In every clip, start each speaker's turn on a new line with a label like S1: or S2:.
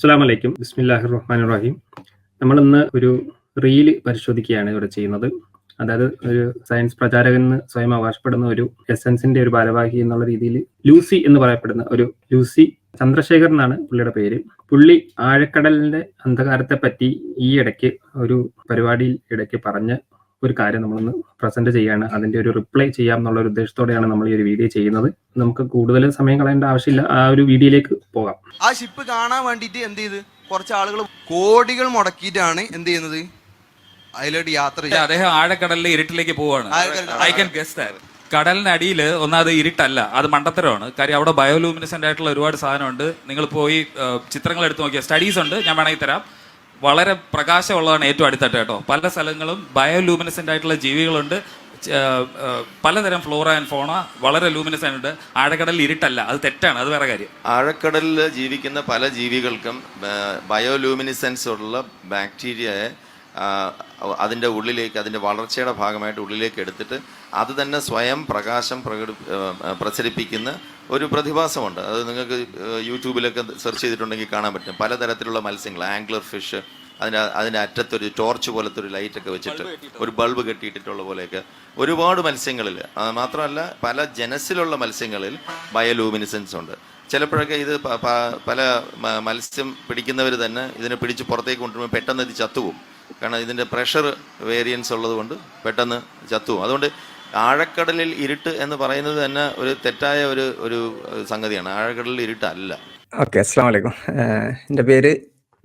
S1: അസ്സാം വലൈക്കും ബിസ്മില്ലാഹി റഹ്മാൻ റഹീം. നമ്മൾ ഇന്ന് ഒരു റീൽ പരിശോധിക്കുകയാണ് ഇവിടെ ചെയ്യുന്നത്. അതായത് ഒരു സയൻസ് പ്രചാരകൻ സ്വയം അവകാശപ്പെടുന്ന ഒരു എസൻസിന്റെ ഒരു ഭാരവാഹി എന്നുള്ള രീതിയിൽ ലൂസി എന്ന് പറയപ്പെടുന്ന ഒരു ലൂസി ചന്ദ്രശേഖർ എന്നാണ് പുള്ളിയുടെ പേര്. പുള്ളി ആഴക്കടലിന്റെ അന്ധകാരത്തെ പറ്റി ഈ ഇടയ്ക്ക് ഒരു പരിപാടിയിൽ ഇടയ്ക്ക് പറഞ്ഞ ഒരു കാര്യം നമ്മളൊന്ന് പ്രസന്റ് ചെയ്യാണ്. അതിന്റെ ഒരു റിപ്ലൈ ചെയ്യാം എന്നുള്ള ഒരു ഉദ്ദേശത്തോടെയാണ് നമ്മൾ ഈ ഒരു വീഡിയോ ചെയ്യുന്നത്. നമുക്ക് കൂടുതൽ സമയം കളയേണ്ട ആവശ്യമില്ല. ആ ഒരു വീഡിയോയിലേക്ക് പോകാം.
S2: ആ ഷിപ്പ് കാണാൻ വേണ്ടിയിട്ട് എന്ത് ചെയ്ത്? കുറച്ച് ആളുകൾ കോടികൾ മുടക്കിയിട്ടാണ് എന്ത് ചെയ്യുന്നത്? അതിലോട്ട് യാത്ര ചെയ്യുക
S3: അദ്ദേഹം ആഴക്കടലിലെ ഇരുട്ടിലേക്ക് പോവാണ്.
S2: ഐ
S3: ഐ ക്യാൻ ഗസ് കടലിനടിയിൽ ഒന്നാമത് ഇരുട്ടല്ല അത് മണ്ടത്തരമാണ്. കാര്യം അവിടെ ബയോലൂമിനസെന്റ് ആയിട്ടുള്ള ഒരുപാട് സാധനമുണ്ട്. നിങ്ങൾ പോയി ചിത്രങ്ങൾ എടുത്ത് നോക്കിയാൽ സ്റ്റഡീസ് ഉണ്ട്. ഞാൻ വേണമെങ്കിൽ തരാം. വളരെ പ്രകാശമുള്ളതാണ് ഏറ്റവും അടുത്തായിട്ട് കേട്ടോ. പല സ്ഥലങ്ങളും ബയോലൂമിനസെന്റ് ആയിട്ടുള്ള ജീവികളുണ്ട്. പലതരം ഫ്ലോറ ആൻഡ് ഫോണ വളരെ ലൂമിനസ് ആയിട്ടുണ്ട് ആഴക്കടലിൽ ഇരുട്ടല്ല അത് തെറ്റാണ് അത് വേറെ കാര്യം.
S4: ആഴക്കടലിൽ ജീവിക്കുന്ന പല ജീവികൾക്കും ബയോലൂമിനിസെൻസ് ഉള്ള ബാക്ടീരിയയെ അതിന്റെ ഉള്ളിലേക്ക് അതിന്റെ വളർച്ചയുടെ ഭാഗമായിട്ട് ഉള്ളിലേക്ക് എടുത്തിട്ട് അത് തന്നെ സ്വയം പ്രകാശം പ്രകടി പ്രസരിപ്പിക്കുന്ന ഒരു പ്രതിഭാസമുണ്ട്. അത് നിങ്ങൾക്ക് യൂട്യൂബിലൊക്കെ സെർച്ച് ചെയ്തിട്ടുണ്ടെങ്കിൽ കാണാൻ പറ്റും. പലതരത്തിലുള്ള മത്സ്യങ്ങൾ ആംഗ്ലർ ഫിഷ് അതിന്റെ അതിന്റെ അറ്റത്തൊരു ടോർച്ച് പോലത്തെ ഒരു ലൈറ്റൊക്കെ വെച്ചിട്ട് ഒരു ബൾബ് കെട്ടിയിട്ടിട്ടുള്ള പോലെയൊക്കെ. ഒരുപാട് മത്സ്യങ്ങളിൽ മാത്രമല്ല പല ജനസിലുള്ള മത്സ്യങ്ങളിൽ ബയോലൂമിനിസൻസ് ഉണ്ട്. ചിലപ്പോഴൊക്കെ ഇത് പല മത്സ്യം പിടിക്കുന്നവർ തന്നെ ഇതിനെ പിടിച്ച് പുറത്തേക്ക് കൊണ്ടുവരുമ്പോൾ പെട്ടെന്ന് ഇത് ചത്തുപോകും. കാരണം ഇതിന്റെ പ്രഷർ വേരിയൻസ് ഉള്ളതുകൊണ്ട് പെട്ടെന്ന് ചത്തുപോകും. അതുകൊണ്ട് ആഴക്കടലിൽ ഇരുട്ട് എന്ന് പറയുന്നത് തന്നെ ഒരു തെറ്റായ ഒരു ഒരു സംഗതിയാണ്. ആഴക്കടലിൽ ഇരുട്ടല്ല.
S5: ഓക്കെ അസ്സാം വലൈക്കും എന്റെ പേര്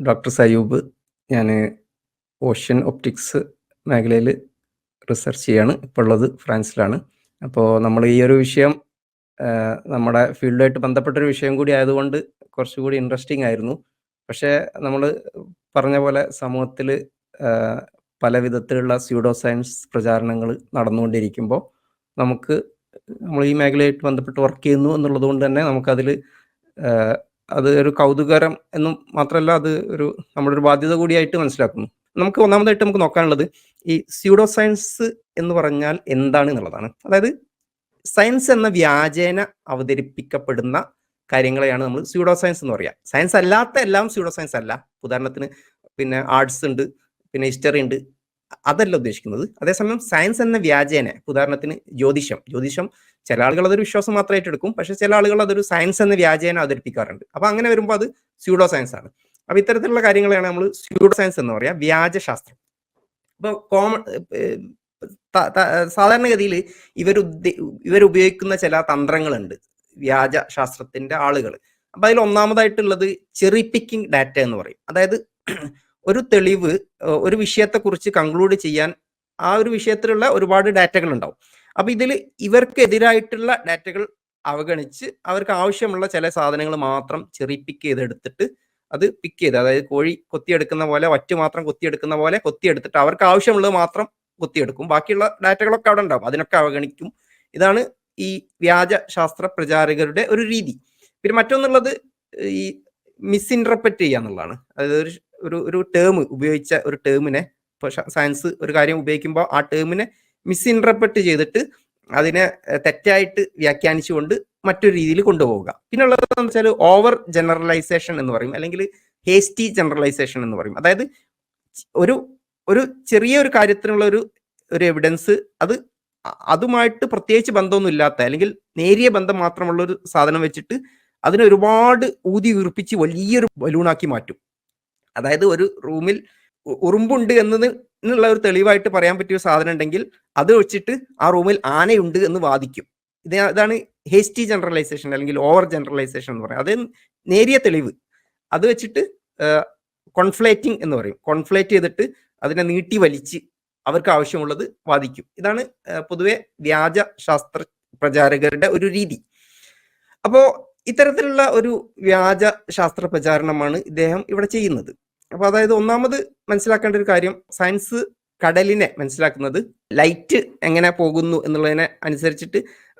S5: ഡോക്ടർ സയൂബ്. ഞാൻ ഓഷ്യൻ ഒപ്റ്റിക്സ് മേഖലയിൽ റിസർച്ച് ചെയ്യാണ്. ഇപ്പോൾ ഉള്ളത് ഫ്രാൻസിലാണ്. അപ്പോൾ നമ്മൾ ഈ ഒരു വിഷയം നമ്മുടെ ഫീൽഡുമായിട്ട് ബന്ധപ്പെട്ടൊരു വിഷയം കൂടി ആയതുകൊണ്ട് കുറച്ചുകൂടി ഇൻട്രസ്റ്റിംഗ് ആയിരുന്നു. പക്ഷേ നമ്മൾ പറഞ്ഞ പോലെ സമൂഹത്തിൽ പല വിധത്തിലുള്ള സ്യൂഡോ സയൻസ് പ്രചാരണങ്ങൾ നടന്നുകൊണ്ടിരിക്കുമ്പോൾ നമുക്ക് നമ്മൾ ഈ മേഖലയായിട്ട് ബന്ധപ്പെട്ട് വർക്ക് ചെയ്യുന്നു എന്നുള്ളത് കൊണ്ട് തന്നെ നമുക്കതിൽ അത് ഒരു കൗതുകരം എന്നും മാത്രമല്ല അത് ഒരു നമ്മുടെ ഒരു ബാധ്യത കൂടിയായിട്ട് മനസ്സിലാക്കുന്നു. നമുക്ക് ഒന്നാമതായിട്ട് നമുക്ക് നോക്കാനുള്ളത് ഈ സ്യൂഡോ സയൻസ് എന്ന് പറഞ്ഞാൽ എന്താണ് എന്നുള്ളതാണ്. അതായത് സയൻസ് എന്ന വ്യാജേന അവതരിപ്പിക്കപ്പെടുന്ന കാര്യങ്ങളെയാണ് നമ്മൾ സ്യൂഡോ സയൻസ് എന്ന് പറയുക സയൻസ് അല്ലാത്ത എല്ലാം സ്യൂഡോ സയൻസ് അല്ല. ഉദാഹരണത്തിന് പിന്നെ ആർട്സ് ഉണ്ട്. പിന്നെ ഹിസ്റ്ററി ഉണ്ട്. അതല്ല ഉദ്ദേശിക്കുന്നത്. അതേസമയം സയൻസ് എന്ന വ്യാജേന ഉദാഹരണത്തിന് ജ്യോതിഷം. ജ്യോതിഷം ചില ആളുകൾ അതൊരു വിശ്വാസം മാത്രമായിട്ട് എടുക്കും പക്ഷെ ചില ആളുകൾ അതൊരു സയൻസ് എന്ന വ്യാജേന അവതരിപ്പിക്കാറുണ്ട്. അപ്പൊ അങ്ങനെ വരുമ്പോൾ അത് സ്യൂഡോ സയൻസ് ആണ്. അപ്പൊ ഇത്തരത്തിലുള്ള കാര്യങ്ങളെയാണ് നമ്മൾ സ്യൂഡോ സയൻസ് എന്ന് പറയാം വ്യാജശാസ്ത്രം. ഇപ്പൊ കോമൺ സാധാരണഗതിയിൽ ഇവർ ഇവരുപയോഗിക്കുന്ന ചില തന്ത്രങ്ങളുണ്ട്. വ്യാജ ശാസ്ത്രത്തിന്റെ ആളുകൾ അപ്പൊ അതിൽ ഒന്നാമതായിട്ടുള്ളത് ചെറി പിക്കിംഗ് ഡാറ്റ എന്ന് പറയും. അതായത് ഒരു തെളിവ് ഒരു വിഷയത്തെക്കുറിച്ച് കൺക്ലൂഡ് ചെയ്യാൻ ആ ഒരു വിഷയത്തിലുള്ള ഒരുപാട് ഡാറ്റകൾ ഉണ്ടാവും അപ്പൊ ഇതിൽ ഇവർക്കെതിരായിട്ടുള്ള ഡാറ്റകൾ അവഗണിച്ച് അവർക്ക് ആവശ്യമുള്ള ചില സാധനങ്ങൾ മാത്രം ചെറി പിക്ക് ചെയ്തെടുത്തിട്ട് അത് പിക്ക് ചെയ്ത് അതായത് കോഴി കൊത്തിയെടുക്കുന്ന പോലെ വറ്റ് മാത്രം കൊത്തിയെടുക്കുന്ന പോലെ കൊത്തിയെടുത്തിട്ട് അവർക്ക് ആവശ്യമുള്ളത് മാത്രം കൊത്തിയെടുക്കും. ബാക്കിയുള്ള ഡാറ്റകളൊക്കെ അവിടെ ഉണ്ടാവും. അതിനൊക്കെ അവഗണിക്കും. ഇതാണ് ഈ വ്യാജ ശാസ്ത്ര പ്രചാരകരുടെ ഒരു രീതി. പിന്നെ മറ്റൊന്നുള്ളത് ഈ മിസ്ഇന്റർപ്രറ്റ് ചെയ്യുക എന്നുള്ളതാണ് അതായത് ഒരു ഒരു ഒരു ടേം ഉപയോഗിച്ച ഒരു ടേമിനെ ഇപ്പോൾ സയൻസ് ഒരു കാര്യം ഉപയോഗിക്കുമ്പോൾ ആ ടേമിനെ മിസ്ഇന്റർപ്രറ്റ് ചെയ്തിട്ട് അതിനെ തെറ്റായിട്ട് വ്യാഖ്യാനിച്ചുകൊണ്ട് മറ്റൊരു രീതിയിൽ കൊണ്ടുപോവുക. പിന്നെ ഉള്ളത് എന്ന് വെച്ചാൽ ഓവർ ജനറലൈസേഷൻ എന്ന് പറയും അല്ലെങ്കിൽ ഹേസ്റ്റി ജനറലൈസേഷൻ എന്ന് പറയും. അതായത് ഒരു ഒരു ചെറിയ ഒരു കാര്യത്തിനുള്ള ഒരു ഒരു എവിഡൻസ് അത് അതുമായിട്ട് പ്രത്യേകിച്ച് ബന്ധമൊന്നും ഇല്ലാത്ത അല്ലെങ്കിൽ നേരിയ ബന്ധം മാത്രമുള്ള ഒരു സാധനം വെച്ചിട്ട് അതിനെ ഒരുപാട് ഊതി വീർപ്പിച്ച് വലിയൊരു ബലൂണാക്കി മാറ്റും. അതായത് ഒരു റൂമിൽ ഉറുമ്പുണ്ട് എന്നുള്ള ഒരു തെളിവായിട്ട് പറയാൻ പറ്റിയ സാധനം ഉണ്ടെങ്കിൽ അത് വെച്ചിട്ട് ആ റൂമിൽ ആനയുണ്ട് എന്ന് വാദിക്കും. ഇത് ഇതാണ് ഹേസ്റ്റി ജനറലൈസേഷൻ അല്ലെങ്കിൽ ഓവർ ജനറലൈസേഷൻ എന്ന് പറയും. അത് നേരിയ തെളിവ്. അത് വെച്ചിട്ട് കോൺഫ്ലേറ്റിംഗ് എന്ന് പറയും. കോൺഫ്ലേറ്റ് ചെയ്തിട്ട് അതിനെ നീട്ടി വലിച്ച് അവർക്ക് ആവശ്യമുള്ളത് വാദിക്കും. ഇതാണ് പൊതുവെ വ്യാജ ശാസ്ത്ര പ്രചാരകരുടെ ഒരു രീതി. അപ്പോ ഇത്തരത്തിലുള്ള ഒരു വ്യാജ ശാസ്ത്ര പ്രചാരണമാണ് ഇദ്ദേഹം ഇവിടെ ചെയ്യുന്നത്. അപ്പൊ അതായത് ഒന്നാമത് മനസ്സിലാക്കേണ്ട ഒരു കാര്യം സയൻസ് കടലിനെ മനസ്സിലാക്കുന്നത്. ലൈറ്റ് എങ്ങനെ പോകുന്നു എന്നുള്ളതിനെ അനുസരിച്ചിട്ട്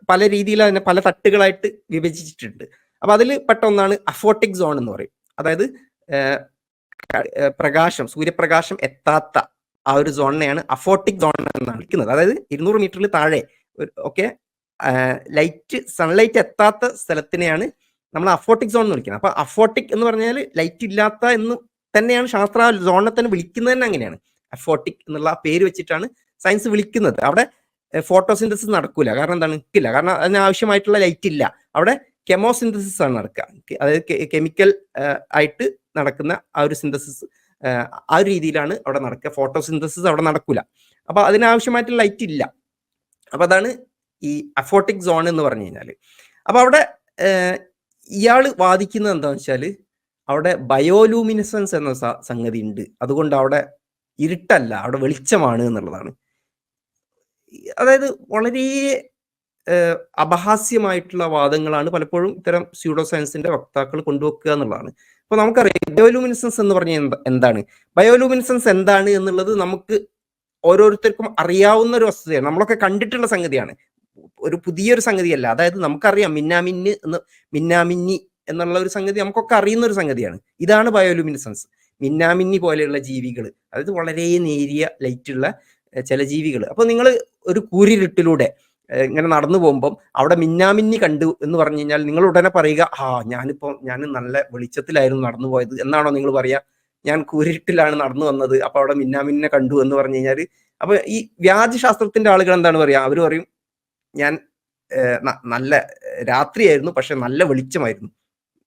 S5: പല രീതിയിൽ അതിനെ പല തട്ടുകളായിട്ട് വിഭജിച്ചിട്ടുണ്ട്. അപ്പൊ അതിൽ പെട്ട ഒന്നാണ് അഫോട്ടിക് സോൺ എന്ന് പറയും. അതായത് പ്രകാശം സൂര്യപ്രകാശം എത്താത്ത ആ ഒരു സോണിനെയാണ് അഫോട്ടിക് സോൺ എന്നാണ് വിളിക്കുന്നത്. അതായത് ഇരുന്നൂറ് മീറ്ററിൽ താഴെ ഒക്കെ ലൈറ്റ് സൺലൈറ്റ് എത്താത്ത സ്ഥലത്തിനെയാണ് നമ്മൾ അഫോട്ടിക് സോൺ എന്ന് വിളിക്കുന്നത്. അപ്പൊ അഫോട്ടിക് എന്ന് പറഞ്ഞാൽ ലൈറ്റ് ഇല്ലാത്ത എന്ന് തന്നെയാണ് ശാസ്ത്ര സോണിനെ തന്നെ വിളിക്കുന്നത് തന്നെ അങ്ങനെയാണ്. അഫോട്ടിക് എന്നുള്ള പേര് വെച്ചിട്ടാണ് സയൻസ് വിളിക്കുന്നത്. അവിടെ ഫോട്ടോസിന്തസിസ് നടക്കൂല. കാരണം എന്താണ്? ഇല്ല. കാരണം അതിന് ആവശ്യമായിട്ടുള്ള ലൈറ്റ് ഇല്ല. അവിടെ കെമോസിന്തസിസ് ആണ് നടക്കുക. അതായത് കെമിക്കൽ ആയിട്ട് നടക്കുന്ന ആ ഒരു സിന്തസിസ് ആ ഒരു രീതിയിലാണ് അവിടെ നടക്കുക. ഫോട്ടോസിന്തസിസ് അവിടെ നടക്കൂല. അപ്പൊ അതിനാവശ്യമായിട്ടുള്ള ലൈറ്റ് ഇല്ല. അപ്പൊ അതാണ് ഈ അഫോട്ടിക് സോൺ എന്ന് പറഞ്ഞു കഴിഞ്ഞാൽ അപ്പൊ അവിടെ ഇയാൾ വാദിക്കുന്നത് എന്താണെന്ന് വെച്ചാൽ അവിടെ ബയോലൂമിനസൻസ് എന്ന സംഗതി ഉണ്ട്. അതുകൊണ്ട് അവിടെ ഇരുട്ടല്ല അവിടെ വെളിച്ചമാണ് എന്നുള്ളതാണ്. അതായത് വളരെ അപഹാസ്യമായിട്ടുള്ള വാദങ്ങളാണ് പലപ്പോഴും ഇത്തരം സ്യൂഡോ സയൻസിന്റെ വക്താക്കൾ കൊണ്ടുവെക്കുക എന്നുള്ളതാണ്. അപ്പൊ നമുക്കറിയാം ബയോലൂമിനസൻസ് എന്ന് പറഞ്ഞാൽ എന്ത- എന്താണ്? ബയോലൂമിനസൻസ് എന്താണ് എന്നുള്ളത് നമുക്ക് ഓരോരുത്തർക്കും അറിയാവുന്ന ഒരു വസ്തുതയാണ്. നമ്മളൊക്കെ കണ്ടിട്ടുള്ള സംഗതിയാണ്. ഒരു പുതിയൊരു സംഗതിയല്ല. അതായത് നമുക്കറിയാം മിന്നാമിന്ന് എന്ന് മിന്നാമിന്നി എന്നുള്ള ഒരു സംഗതി നമുക്കൊക്കെ അറിയുന്ന ഒരു സംഗതിയാണ്. ഇതാണ് ബയോലുമിനിസൻസ്. മിന്നാമിന്നി പോലെയുള്ള ജീവികൾ അതായത് വളരെ നേരിയ ലൈറ്റുള്ള ചില ജീവികൾ അപ്പോൾ നിങ്ങൾ ഒരു കൂരിരുട്ടിലൂടെ ഇങ്ങനെ നടന്നു പോകുമ്പം അവിടെ മിന്നാമിന്നി കണ്ടു എന്ന് പറഞ്ഞു കഴിഞ്ഞാൽ നിങ്ങൾ ഉടനെ പറയുക ആ ഞാനിപ്പോ ഞാൻ നല്ല വെളിച്ചത്തിലായിരുന്നു നടന്നു പോയത് എന്നാണോ നിങ്ങൾ പറയുക ഞാൻ കൂരിട്ടിലാണ് നടന്നു വന്നത്. അപ്പൊ അവിടെ മിന്നാമിന്നെ കണ്ടു എന്ന് പറഞ്ഞു കഴിഞ്ഞാൽ അപ്പൊ ഈ വ്യാജശാസ്ത്രത്തിന്റെ ആളുകൾ എന്താണ് പറയാ? അവർ പറയും ഞാൻ നല്ല രാത്രിയായിരുന്നു പക്ഷെ നല്ല വെളിച്ചമായിരുന്നു.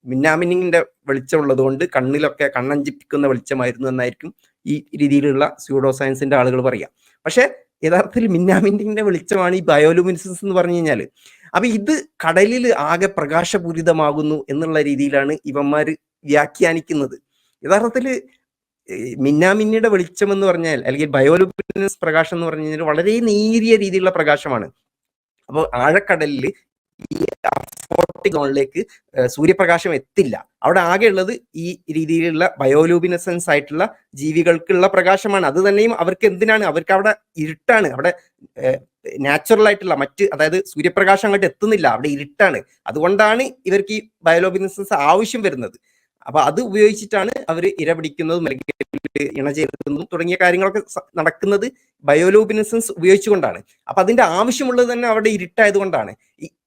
S5: മിന്നാമിന്നിങ്ങിന്റെ വെളിച്ചമുള്ളത് കൊണ്ട് കണ്ണിലൊക്കെ കണ്ണഞ്ചിപ്പിക്കുന്ന വെളിച്ചമായിരുന്നു എന്നായിരിക്കും ഈ രീതിയിലുള്ള സ്യൂഡോ സയൻസിന്റെ ആളുകൾ പറയാം. പക്ഷെ യഥാർത്ഥത്തിൽ മിന്നാമിന്നിങ്ങിന്റെ വെളിച്ചമാണ് ഈ ബയോലുമിനിസൻസ് എന്ന് പറഞ്ഞു കഴിഞ്ഞാൽ അപ്പൊ ഇത് കടലിൽ ആകെ പ്രകാശപൂരിതമാകുന്നു എന്നുള്ള രീതിയിലാണ് ഇവന്മാര് വ്യാഖ്യാനിക്കുന്നത്. യഥാർത്ഥത്തിൽ മിന്നാമിന്നിയുടെ വെളിച്ചം എന്ന് പറഞ്ഞാൽ അല്ലെങ്കിൽ ബയോലുമിനസ് പ്രകാശം എന്ന് പറഞ്ഞു കഴിഞ്ഞാൽ വളരെ നേരിയ രീതിയിലുള്ള പ്രകാശമാണ്. അപ്പോൾ ആഴക്കടലിൽ ഈ അഫോർട്ടിക് സോണിലേക്ക് സൂര്യപ്രകാശം എത്തില്ല. അവിടെ ആകെ ഉള്ളത് ഈ രീതിയിലുള്ള ബയോലൂബിനസൻസ് ആയിട്ടുള്ള ജീവികൾക്കുള്ള പ്രകാശമാണ്. അത് തന്നെയും അവർക്ക് എന്തിനാണ്? അവർക്ക് അവിടെ ഇരുട്ടാണ്. അവിടെ നാച്ചുറൽ ആയിട്ടുള്ള മറ്റ് അതായത് സൂര്യപ്രകാശം അങ്ങോട്ട് എത്തുന്നില്ല. അവിടെ ഇരുട്ടാണ്. അതുകൊണ്ടാണ് ഇവർക്ക് ഈ ബയോലോബിനസൻസ് ആവശ്യം വരുന്നത്. അപ്പൊ അത് ഉപയോഗിച്ചിട്ടാണ് അവർ ഇര പിടിക്കുന്നതും അല്ലെങ്കിൽ ഇണ ചേർക്കുന്നതും തുടങ്ങിയ കാര്യങ്ങളൊക്കെ നടക്കുന്നത് ബയോലൂബിനസൻസ് ഉപയോഗിച്ചുകൊണ്ടാണ്. അപ്പൊ അതിന്റെ ആവശ്യമുള്ളത് തന്നെ അവിടെ ഇരുട്ടായത് കൊണ്ടാണ്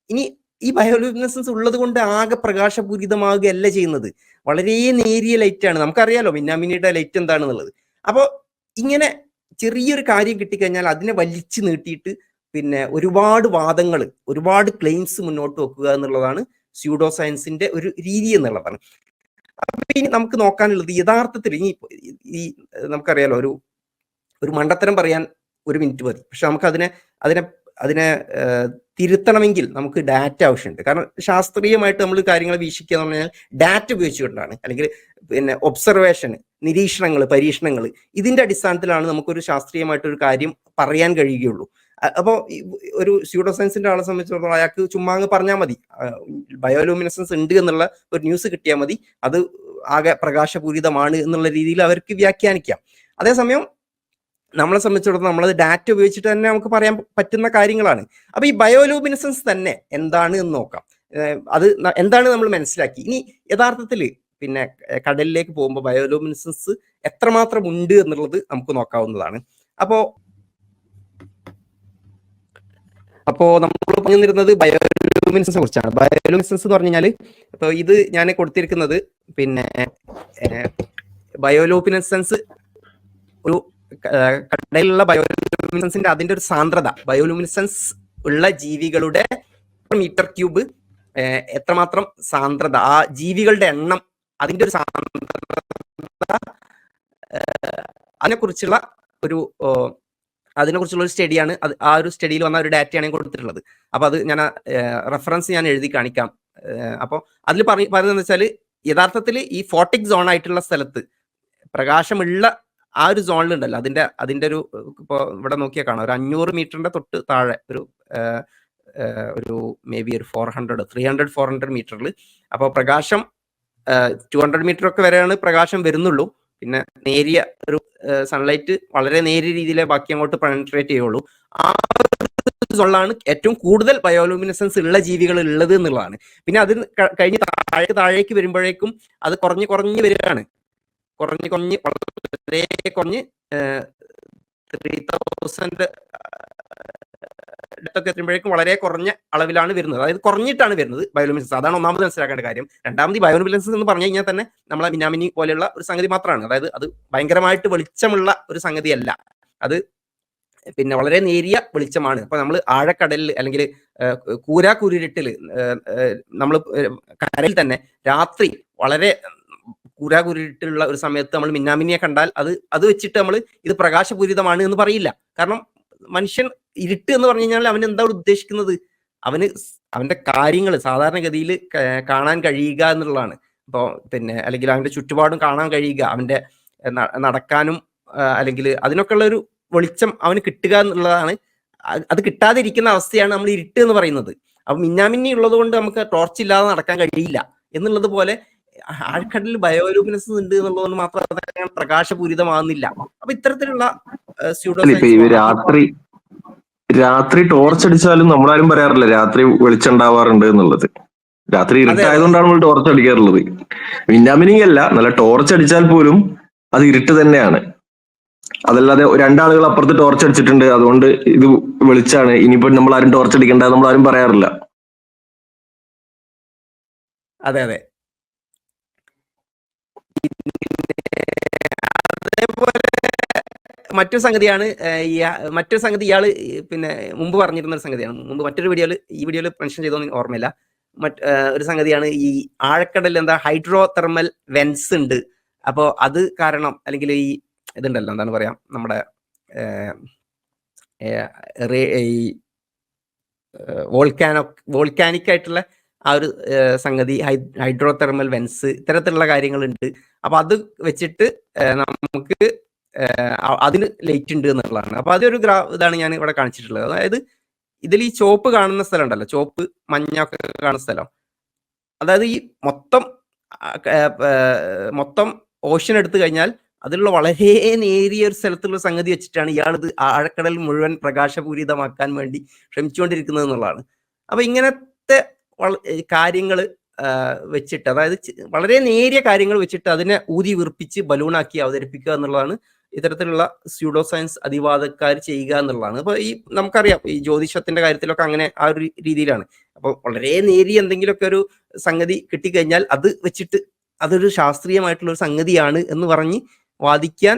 S5: ഇനി ഈ ബയോലൂമിനസൻസ് ഉള്ളത് കൊണ്ട് ആകെ പ്രകാശപൂരിതമാകുകയല്ല ചെയ്യുന്നത്. വളരെ നേരിയ ലൈറ്റ് ആണ് നമുക്കറിയാലോ മിന്നാമിനിയുടെ ലൈറ്റ് എന്താണെന്നുള്ളത്. അപ്പോൾ ഇങ്ങനെ ചെറിയൊരു കാര്യം കിട്ടിക്കഴിഞ്ഞാൽ അതിനെ വലിച്ചു നീട്ടിയിട്ട് പിന്നെ ഒരുപാട് വാദങ്ങൾ ഒരുപാട് ക്ലെയിംസ് മുന്നോട്ട് വെക്കുക എന്നുള്ളതാണ് സ്യൂഡോ സയൻസിന്റെ ഒരു രീതി എന്നുള്ളതാണ്. അപ്പൊ ഇനി നമുക്ക് നോക്കാനുള്ളത് യഥാർത്ഥത്തിൽ ഇനി ഈ നമുക്കറിയാലോ ഒരു ഒരു മണ്ടത്തരം പറയാൻ ഒരു മിനിറ്റ് മതി. പക്ഷെ നമുക്ക് അതിനെ അതിനെ അതിനെ തിരുത്തണമെങ്കിൽ നമുക്ക് ഡാറ്റ ആവശ്യമുണ്ട്. കാരണം ശാസ്ത്രീയമായിട്ട് നമ്മൾ കാര്യങ്ങൾ വീക്ഷിക്കുക എന്ന് പറഞ്ഞാൽ ഡാറ്റ ഉപയോഗിച്ചുകൊണ്ടാണ്. അല്ലെങ്കിൽ പിന്നെ ഒബ്സർവേഷൻ നിരീക്ഷണങ്ങൾ പരീക്ഷണങ്ങൾ ഇതിന്റെ അടിസ്ഥാനത്തിലാണ് നമുക്കൊരു ശാസ്ത്രീയമായിട്ടൊരു കാര്യം പറയാൻ കഴിയുകയുള്ളൂ. അപ്പോൾ ഒരു സ്യൂഡോ സയൻസിന്റെ ആളെ സംബന്ധിച്ചിടത്തോളം അയാൾക്ക് ചുമ്മാ അങ്ങ് പറഞ്ഞാൽ മതി. ബയോലൂമിനസൻസ് ഉണ്ട് എന്നുള്ള ഒരു ന്യൂസ് കിട്ടിയാൽ മതി. അത് ആകെ പ്രകാശപൂരിതമാണ് എന്നുള്ള രീതിയിൽ അവർക്ക് വ്യാഖ്യാനിക്കാം. അതേസമയം നമ്മളെ സംബന്ധിച്ചിടത്തോളം നമ്മളത് ഡാറ്റ ഉപയോഗിച്ചിട്ട് തന്നെ നമുക്ക് പറയാൻ പറ്റുന്ന കാര്യങ്ങളാണ്. അപ്പൊ ഈ ബയോലൂമിനസൻസ് തന്നെ എന്താണ് എന്ന് നോക്കാം. അത് എന്താണ് നമ്മൾ മനസ്സിലാക്കി? ഇനി യഥാർത്ഥത്തിൽ പിന്നെ കടലിലേക്ക് പോകുമ്പോൾ ബയോലൂമിനസൻസ് എത്രമാത്രം ഉണ്ട് എന്നുള്ളത് നമുക്ക് നോക്കാവുന്നതാണ്. അപ്പോ അപ്പോ നമ്മൾ പറഞ്ഞു തരുന്നത് ബയോലൂമിനസൻസിനെ കുറിച്ചാണ് ബയോലൂമിനസൻസ് എന്ന് പറഞ്ഞു കഴിഞ്ഞാൽ ഇപ്പൊ ഇത് ഞാൻ കൊടുത്തിരിക്കുന്നത് പിന്നെ ബയോലൂമിനസൻസ് ഒരു കടയിലുള്ള കടലിലുള്ള ബയോലൂമിനസൻസിന്റെ അതിന്റെ ഒരു സാന്ദ്രത ബയോലൂമിനസൻസ് ഉള്ള ജീവികളുടെ മീറ്റർ ക്യൂബ് എത്രമാത്രം സാന്ദ്രത ആ ജീവികളുടെ എണ്ണം അതിന്റെ ഒരു സാന്ദ്രത അതിനെക്കുറിച്ചുള്ള ഒരു അതിനെക്കുറിച്ചുള്ള ഒരു സ്റ്റഡിയാണ്. അത് ആ ഒരു സ്റ്റഡിയിൽ വന്ന ഒരു ഡാറ്റയാണ് ഞാൻ കൊടുത്തിട്ടുള്ളത്. അപ്പൊ അത് ഞാൻ റെഫറൻസ് ഞാൻ എഴുതി കാണിക്കാം. അപ്പോൾ അതിൽ പറ പറയുന്നതെന്ന് വെച്ചാൽ യഥാർത്ഥത്തിൽ ഈ ഫോട്ടിക് സോൺ ആയിട്ടുള്ള സ്ഥലത്ത് പ്രകാശമുള്ള ആ ഒരു സോണിലുണ്ടല്ലോ. അതിന്റെ അതിന്റെ ഒരു ഇപ്പോൾ ഇവിടെ നോക്കിയാൽ കാണാം. ഒരു അഞ്ഞൂറ് മീറ്ററിന്റെ തൊട്ട് താഴെ ഒരു ഒരു മേ ബി ഒരു four hundred three hundred four hundred മീറ്ററിൽ അപ്പോൾ പ്രകാശം ടു ഹൺഡ്രഡ് മീറ്റർ ഒക്കെ വരെയാണ് പ്രകാശം വരുന്നുള്ളൂ. പിന്നെ നേരിയ ഒരു സൺലൈറ്റ് വളരെ നേരിയ രീതിയിലെ ബാക്കി അങ്ങോട്ട് പെനട്രേറ്റ് ചെയ്യുള്ളൂ. ആ സോണിലാണ് ഏറ്റവും കൂടുതൽ ബയോലൂമിനസൻസ് ഉള്ള ജീവികൾ ഉള്ളത് എന്നുള്ളതാണ്. പിന്നെ അത് കഴിഞ്ഞ് താഴേക്ക് താഴേക്ക് വരുമ്പോഴേക്കും അത് കുറഞ്ഞ് കുറഞ്ഞ് വരികയാണ്. കുറഞ്ഞ് കുറഞ്ഞ് വളരെ കുറഞ്ഞ് ത്രീ തൗസൻഡ് ഡെത്തൊക്കെ എത്തുമ്പോഴേക്കും വളരെ കുറഞ്ഞ അളവിലാണ് വരുന്നത്. അതായത് കുറഞ്ഞിട്ടാണ് വരുന്നത് ബയോലുമിനൻസ് അതാണ് ഒന്നാമത് മനസ്സിലാക്കേണ്ട കാര്യം. രണ്ടാമത് ബയോലുമിനൻസ് എന്ന് പറഞ്ഞു കഴിഞ്ഞാൽ തന്നെ നമ്മളെ മിനാമിനി പോലെയുള്ള ഒരു സംഗതി മാത്രമാണ്. അതായത് അത് ഭയങ്കരമായിട്ട് വെളിച്ചമുള്ള ഒരു സംഗതിയല്ല. അത് പിന്നെ വളരെ നേരിയ വെളിച്ചമാണ്. അപ്പൊ നമ്മൾ ആഴക്കടലിൽ അല്ലെങ്കിൽ കൂരാ നമ്മൾ കരയിൽ തന്നെ രാത്രി വളരെ കൂരാ ഒരു സമയത്ത് നമ്മൾ മിന്നാമിനിയെ കണ്ടാൽ അത് അത് വെച്ചിട്ട് നമ്മൾ ഇത് പ്രകാശപൂരിതമാണ് എന്ന് പറയില്ല. കാരണം മനുഷ്യൻ ഇരുട്ട് എന്ന് പറഞ്ഞു കഴിഞ്ഞാൽ അവൻ എന്താണ് ഉദ്ദേശിക്കുന്നത്? അവന് അവന്റെ കാര്യങ്ങൾ സാധാരണഗതിയിൽ കാണാൻ കഴിയുക എന്നുള്ളതാണ്. ഇപ്പോൾ പിന്നെ അല്ലെങ്കിൽ അവന്റെ ചുറ്റുപാടും കാണാൻ കഴിയുക അവന്റെ നടക്കാനും അല്ലെങ്കിൽ അതിനൊക്കെ ഉള്ള ഒരു വെളിച്ചം അവന് കിട്ടുക എന്നുള്ളതാണ്. അത് കിട്ടാതിരിക്കുന്ന അവസ്ഥയാണ് നമ്മൾ ഇരുട്ട് എന്ന് പറയുന്നത്. അപ്പൊ മിന്നാമിന്നി ഉള്ളത് കൊണ്ട് നമുക്ക് ടോർച്ച് ഇല്ലാതെ നടക്കാൻ കഴിയില്ല. എന്നുള്ളത് പോലെ ആഴ്ക്കടലിൽ ബയോലൂമിനസ് ഉണ്ട് എന്നുള്ളതുകൊണ്ട് മാത്രം അതങ്ങനെ പ്രകാശപൂരിതമാകുന്നില്ല. അപ്പൊ ഇത്തരത്തിലുള്ള സ്യൂഡോ
S6: രാത്രി രാത്രി ടോർച്ച് അടിച്ചാലും നമ്മളാരും പറയാറില്ല രാത്രി വെളിച്ചം ഉണ്ടാവാറുണ്ട് എന്നുള്ളത്. രാത്രി ഇരുട്ടായതുകൊണ്ടാണ് നമ്മൾ ടോർച്ച് അടിക്കാറുള്ളത്. വിന്നാമിനിങ് അല്ല നല്ല ടോർച്ച് അടിച്ചാൽ പോലും അത് ഇരുട്ട് തന്നെയാണ്. അതല്ലാതെ രണ്ടാളുകൾ അപ്പുറത്ത് ടോർച്ച് അടിച്ചിട്ടുണ്ട് അതുകൊണ്ട് ഇത് വെളിച്ചാണ്. ഇനിയിപ്പോ നമ്മൾ ആരും ടോർച്ച് അടിക്കണ്ട നമ്മൾ ആരും പറയാറില്ല.
S5: അതെ അതെ. അതേപോലെ മറ്റൊരു സംഗതിയാണ് മറ്റൊരു സംഗതി ഇയാൾ പിന്നെ മുമ്പ് പറഞ്ഞിരുന്ന ഒരു സംഗതിയാണ്. മുമ്പ് മറ്റൊരു വീഡിയോയിൽ ഈ വീഡിയോയിൽ മെൻഷൻ ചെയ്തോന്ന് ഓർമ്മയില്ല. മറ്റ് ഒരു സംഗതിയാണ് ഈ ആഴക്കടലിൽ എന്താ ഹൈഡ്രോ തെർമൽ വെൻസ് ഉണ്ട്. അപ്പോൾ അത് കാരണം അല്ലെങ്കിൽ ഈ ഇതുണ്ടല്ലോ എന്താണ് പറയാ നമ്മുടെ ഈ വോൾക്കാനോ വോൾക്കാനിക് ആയിട്ടുള്ള ആ ഒരു സംഗതി ഹൈഡ്രോ തെർമൽ വെൻസ് ഇത്തരത്തിലുള്ള കാര്യങ്ങളുണ്ട്. അപ്പൊ അത് വെച്ചിട്ട് നമുക്ക് അതിന് ലൈറ്റ് ഉണ്ട് എന്നുള്ളതാണ്. അപ്പൊ അതൊരു ഗ്രാ ഇതാണ് ഞാൻ ഇവിടെ കാണിച്ചിട്ടുള്ളത്. അതായത് ഇതിൽ ഈ ചോപ്പ് കാണുന്ന സ്ഥലം ഉണ്ടല്ലോ ചോപ്പ് മഞ്ഞ ഒക്കെ കാണുന്ന സ്ഥലം. അതായത് ഈ മൊത്തം മൊത്തം ഓഷൻ എടുത്തു കഴിഞ്ഞാൽ അതിലുള്ള വളരെ നേരിയ ഒരു സ്ഥലത്തുള്ള സംഗതി വെച്ചിട്ടാണ് ഇയാൾ ഇത് ആഴക്കടൽ മുഴുവൻ പ്രകാശപൂരിതമാക്കാൻ വേണ്ടി ശ്രമിച്ചുകൊണ്ടിരിക്കുന്നത് എന്നുള്ളതാണ്. അപ്പൊ ഇങ്ങനത്തെ കാര്യങ്ങൾ വെച്ചിട്ട് അതായത് വളരെ നേരിയ കാര്യങ്ങൾ വെച്ചിട്ട് അതിനെ ഊതി വീർപ്പിച്ച് ബലൂണാക്കി അവതരിപ്പിക്കുക എന്നുള്ളതാണ് ഇത്തരത്തിലുള്ള സ്യൂഡോ സയൻസ് അതിവാദക്കാർ ചെയ്യുക എന്നുള്ളതാണ്. അപ്പൊ ഈ നമുക്കറിയാം ഈ ജ്യോതിഷത്തിന്റെ കാര്യത്തിലൊക്കെ അങ്ങനെ ആ ഒരു രീതിയിലാണ്. അപ്പൊ വളരെ നേരിയ എന്തെങ്കിലുമൊക്കെ ഒരു സംഗതി കിട്ടിക്കഴിഞ്ഞാൽ അത് വെച്ചിട്ട് അതൊരു ശാസ്ത്രീയമായിട്ടുള്ള ഒരു സംഗതിയാണ് എന്ന് പറഞ്ഞ് വാദിക്കാൻ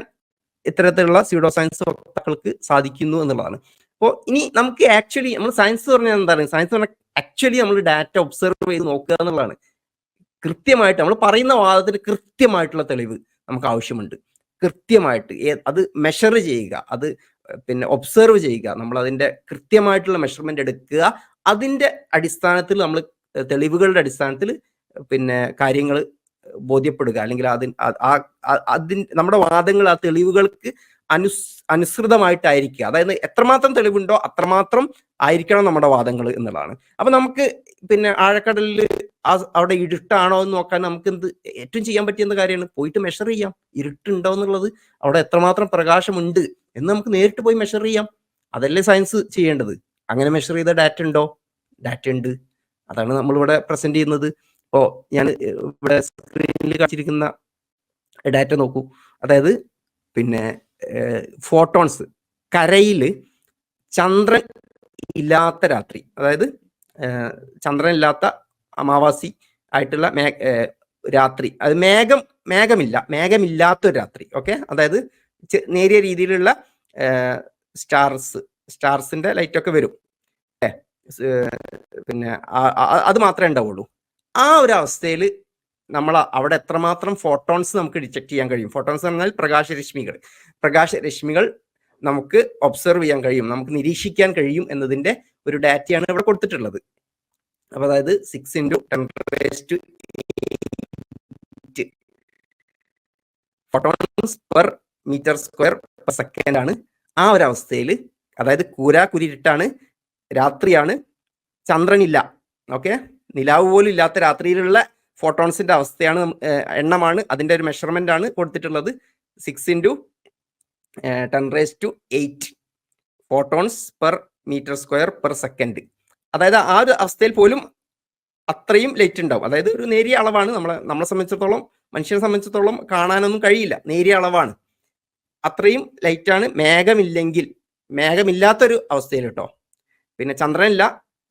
S5: ഇത്തരത്തിലുള്ള സ്യൂഡോ സയൻസ് വക്താക്കൾക്ക് സാധിക്കുന്നു എന്നുള്ളതാണ്. അപ്പോൾ ഇനി നമുക്ക് ആക്ച്വലി നമ്മൾ സയൻസ് പറഞ്ഞാൽ എന്താണ്? സയൻസ് പറഞ്ഞാൽ ആക്ച്വലി നമ്മൾ ഡാറ്റ ഒബ്സർവ് ചെയ്ത് നോക്കുക എന്നുള്ളതാണ്. കൃത്യമായിട്ട് നമ്മൾ പറയുന്ന വാദത്തിന് കൃത്യമായിട്ടുള്ള തെളിവ് നമുക്ക് ആവശ്യമുണ്ട്. കൃത്യമായിട്ട് അത് മെഷർ ചെയ്യുക അത് പിന്നെ ഒബ്സർവ് ചെയ്യുക നമ്മൾ അതിന്റെ കൃത്യമായിട്ടുള്ള മെഷർമെന്റ് എടുക്കുക അതിന്റെ അടിസ്ഥാനത്തിൽ നമ്മൾ തെളിവുകളുടെ അടിസ്ഥാനത്തിൽ പിന്നെ കാര്യങ്ങൾ ബോധ്യപ്പെടുക അല്ലെങ്കിൽ അതിന് ആ- നമ്മുടെ വാദങ്ങൾ ആ തെളിവുകൾക്ക് അനുസ് അനുസൃതമായിട്ടായിരിക്കുക. അതായത് എത്രമാത്രം തെളിവുണ്ടോ അത്രമാത്രം ആയിരിക്കണം നമ്മുടെ വാദങ്ങൾ എന്നുള്ളതാണ്. അപ്പൊ നമുക്ക് പിന്നെ ആഴക്കടലിൽ അവിടെ ഇരുട്ടാണോ എന്ന് നോക്കാൻ നമുക്ക് എന്ത് ഏറ്റവും ചെയ്യാൻ പറ്റിയെന്ന കാര്യമാണ്? പോയിട്ട് മെഷർ ചെയ്യാം. ഇരുട്ടുണ്ടോ എന്നുള്ളത് അവിടെ എത്രമാത്രം പ്രകാശമുണ്ട് എന്ന് നമുക്ക് നേരിട്ട് പോയി മെഷർ ചെയ്യാം. അതല്ലേ സയൻസ് ചെയ്യേണ്ടത്? അങ്ങനെ മെഷർ ചെയ്ത ഡാറ്റ ഉണ്ടോ? ഡാറ്റ ഉണ്ട്. അതാണ് നമ്മളിവിടെ പ്രസന്റ് ചെയ്യുന്നത്. ഇപ്പോ ഞാൻ ഇവിടെ സ്ക്രീനിൽ കാണിച്ചിരിക്കുന്ന ഡാറ്റ നോക്കൂ. അതായത് പിന്നെ ഫോട്ടോൺസ് കരയിൽ ചന്ദ്രൻ ഇല്ലാത്ത രാത്രി അതായത് ചന്ദ്രൻ ഇല്ലാത്ത അമാവാസി ആയിട്ടുള്ള മേ രാത്രി. അത് മേഘം മേഘമില്ല മേഘമില്ലാത്തൊരു രാത്രി ഓക്കെ? അതായത് നേരിയ രീതിയിലുള്ള സ്റ്റാർസ് സ്റ്റാർസിന്റെ ലൈറ്റ് ഒക്കെ വരും പിന്നെ അത് മാത്രമേ ഉണ്ടാവുള്ളൂ. ആ ഒരു അവസ്ഥയിൽ നമ്മൾ അവിടെ എത്രമാത്രം ഫോട്ടോൺസ് നമുക്ക് ഡിറ്റക്ട് ചെയ്യാൻ കഴിയും. ഫോട്ടോൺസ് എന്ന് പറഞ്ഞാൽ പ്രകാശരശ്മികൾ. പ്രകാശരശ്മികൾ നമുക്ക് ഒബ്സർവ് ചെയ്യാൻ കഴിയും. നമുക്ക് നിരീക്ഷിക്കാൻ കഴിയും എന്നതിന്റെ ഒരു ഡാറ്റയാണ് ഇവിടെ കൊടുത്തിട്ടുള്ളത്. അപ്പൊ അതായത് six into ten two photons per metre square per second ആണ് ആ ഒരു അവസ്ഥയിൽ അതായത് കൂരാ കുരിട്ടാണ് രാത്രിയാണ് ചന്ദ്രനില്ല ഓക്കെ നിലാവ് പോലും ഇല്ലാത്ത രാത്രിയിലുള്ള ഫോട്ടോൺസിന്റെ അവസ്ഥയാണ് എണ്ണമാണ്. അതിന്റെ ഒരു മെഷർമെന്റ് ആണ് കൊടുത്തിട്ടുള്ളത്. Six into ten raise to eight photons per metre square per second അതായത് ആ ഒരു അവസ്ഥയിൽ പോലും അത്രയും ലൈറ്റ് ഉണ്ടാവും. അതായത് ഒരു നേരിയ അളവാണ്. നമ്മളെ നമ്മളെ സംബന്ധിച്ചിടത്തോളം മനുഷ്യനെ സംബന്ധിച്ചിടത്തോളം കാണാനൊന്നും കഴിയില്ല. നേരിയ അളവാണ്. അത്രയും ലൈറ്റാണ് മേഘമില്ലെങ്കിൽ മേഘമില്ലാത്തൊരു അവസ്ഥയിൽ കേട്ടോ പിന്നെ ചന്ദ്രനില്ല.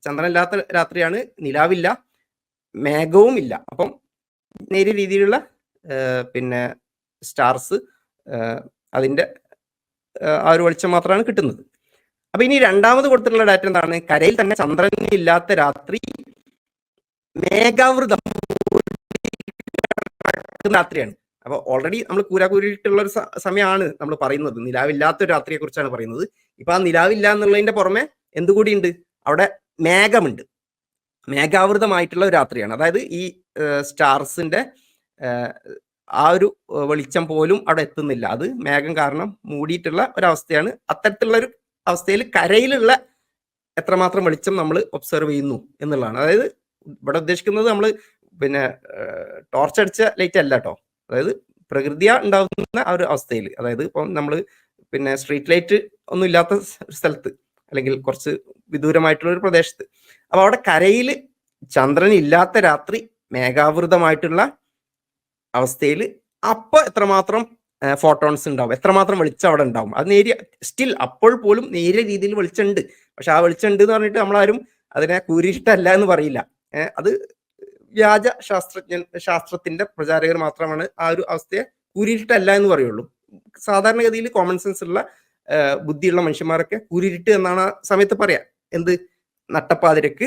S5: ചന്ദ്രനില്ലാത്ത രാത്രിയാണ്. നിലാവില്ല. മേഘവും ഇല്ല അപ്പം നേരിയ രീതിയിലുള്ള പിന്നെ സ്റ്റാർസ് അതിന്റെ ആ, ഒരു വെളിച്ചം മാത്രമാണ് കിട്ടുന്നത്. അപ്പൊ ഇനി രണ്ടാമത് കൊടുത്തിട്ടുള്ള ഡാറ്റ എന്താണ്? കരയിൽ തന്നെ ചന്ദ്രൻ ഇല്ലാത്ത രാത്രി മേഘാവൃതം രാത്രിയാണ്. അപ്പൊ ഓൾറെഡി നമ്മൾ കൂരാക്കൂരിട്ടുള്ള ഒരു സമയമാണ് നമ്മൾ പറയുന്നത്. നിലാവില്ലാത്ത ഒരു രാത്രിയെ കുറിച്ചാണ് പറയുന്നത്. ഇപ്പൊ ആ നിലാവില്ല എന്നുള്ളതിന്റെ പുറമെ എന്തുകൂടിയുണ്ട്? അവിടെ മേഘമുണ്ട്. മേഘാവൃതമായിട്ടുള്ള ഒരു രാത്രിയാണ്. അതായത് ഈ സ്റ്റാർസിന്റെ ആ ഒരു വെളിച്ചം പോലും അവിടെ എത്തുന്നില്ല. അത് മേഘം കാരണം മൂടിയിട്ടുള്ള ഒരവസ്ഥയാണ്. അത്തരത്തിലുള്ള ഒരു അവസ്ഥയിൽ കരയിലുള്ള എത്രമാത്രം വെളിച്ചം നമ്മൾ ഒബ്സർവ് ചെയ്യുന്നു എന്നുള്ളതാണ്. അതായത് ഇവിടെ ഉദ്ദേശിക്കുന്നത് നമ്മൾ പിന്നെ ടോർച്ച് അടിച്ച ലൈറ്റ് അല്ല കേട്ടോ. അതായത് പ്രകൃതിയാ ഉണ്ടാകുന്ന ആ ഒരു അവസ്ഥയിൽ. അതായത് ഇപ്പം നമ്മൾ പിന്നെ സ്ട്രീറ്റ് ലൈറ്റ് ഒന്നും ഇല്ലാത്ത സ്ഥലത്ത്. അല്ലെങ്കിൽ കുറച്ച് വിദൂരമായിട്ടുള്ള ഒരു പ്രദേശത്ത്. അപ്പൊ അവിടെ കരയിൽ ചന്ദ്രൻ ഇല്ലാത്ത രാത്രി മേഘാവൃതമായിട്ടുള്ള അവസ്ഥയിൽ അപ്പൊ എത്രമാത്രം ഫോട്ടോൺസ് ഉണ്ടാവും എത്രമാത്രം വെളിച്ചം അവിടെ ഉണ്ടാവും. അത് നേരിയ സ്റ്റിൽ അപ്പോൾ പോലും നേരിയ രീതിയിൽ വെളിച്ചമുണ്ട്. പക്ഷെ ആ വെളിച്ചമുണ്ട് എന്ന് പറഞ്ഞിട്ട് നമ്മളാരും അതിനെ കൂരിഷ്ടല്ല എന്ന് പറയില്ല. അത് വ്യാജ ശാസ്ത്രജ്ഞൻ ശാസ്ത്രത്തിന്റെ പ്രചാരകർ മാത്രമാണ് ആ ഒരു അവസ്ഥയെ കൂരിയിട്ടല്ല എന്ന് പറയുള്ളൂ. സാധാരണഗതിയിൽ കോമൺ സെൻസ് ഉള്ള ബുദ്ധിയുള്ള മനുഷ്യന്മാരൊക്കെ കുരിട്ട് എന്നാണ് ആ സമയത്ത് പറയാ. എന്ത്? നട്ടപ്പാതിരക്ക്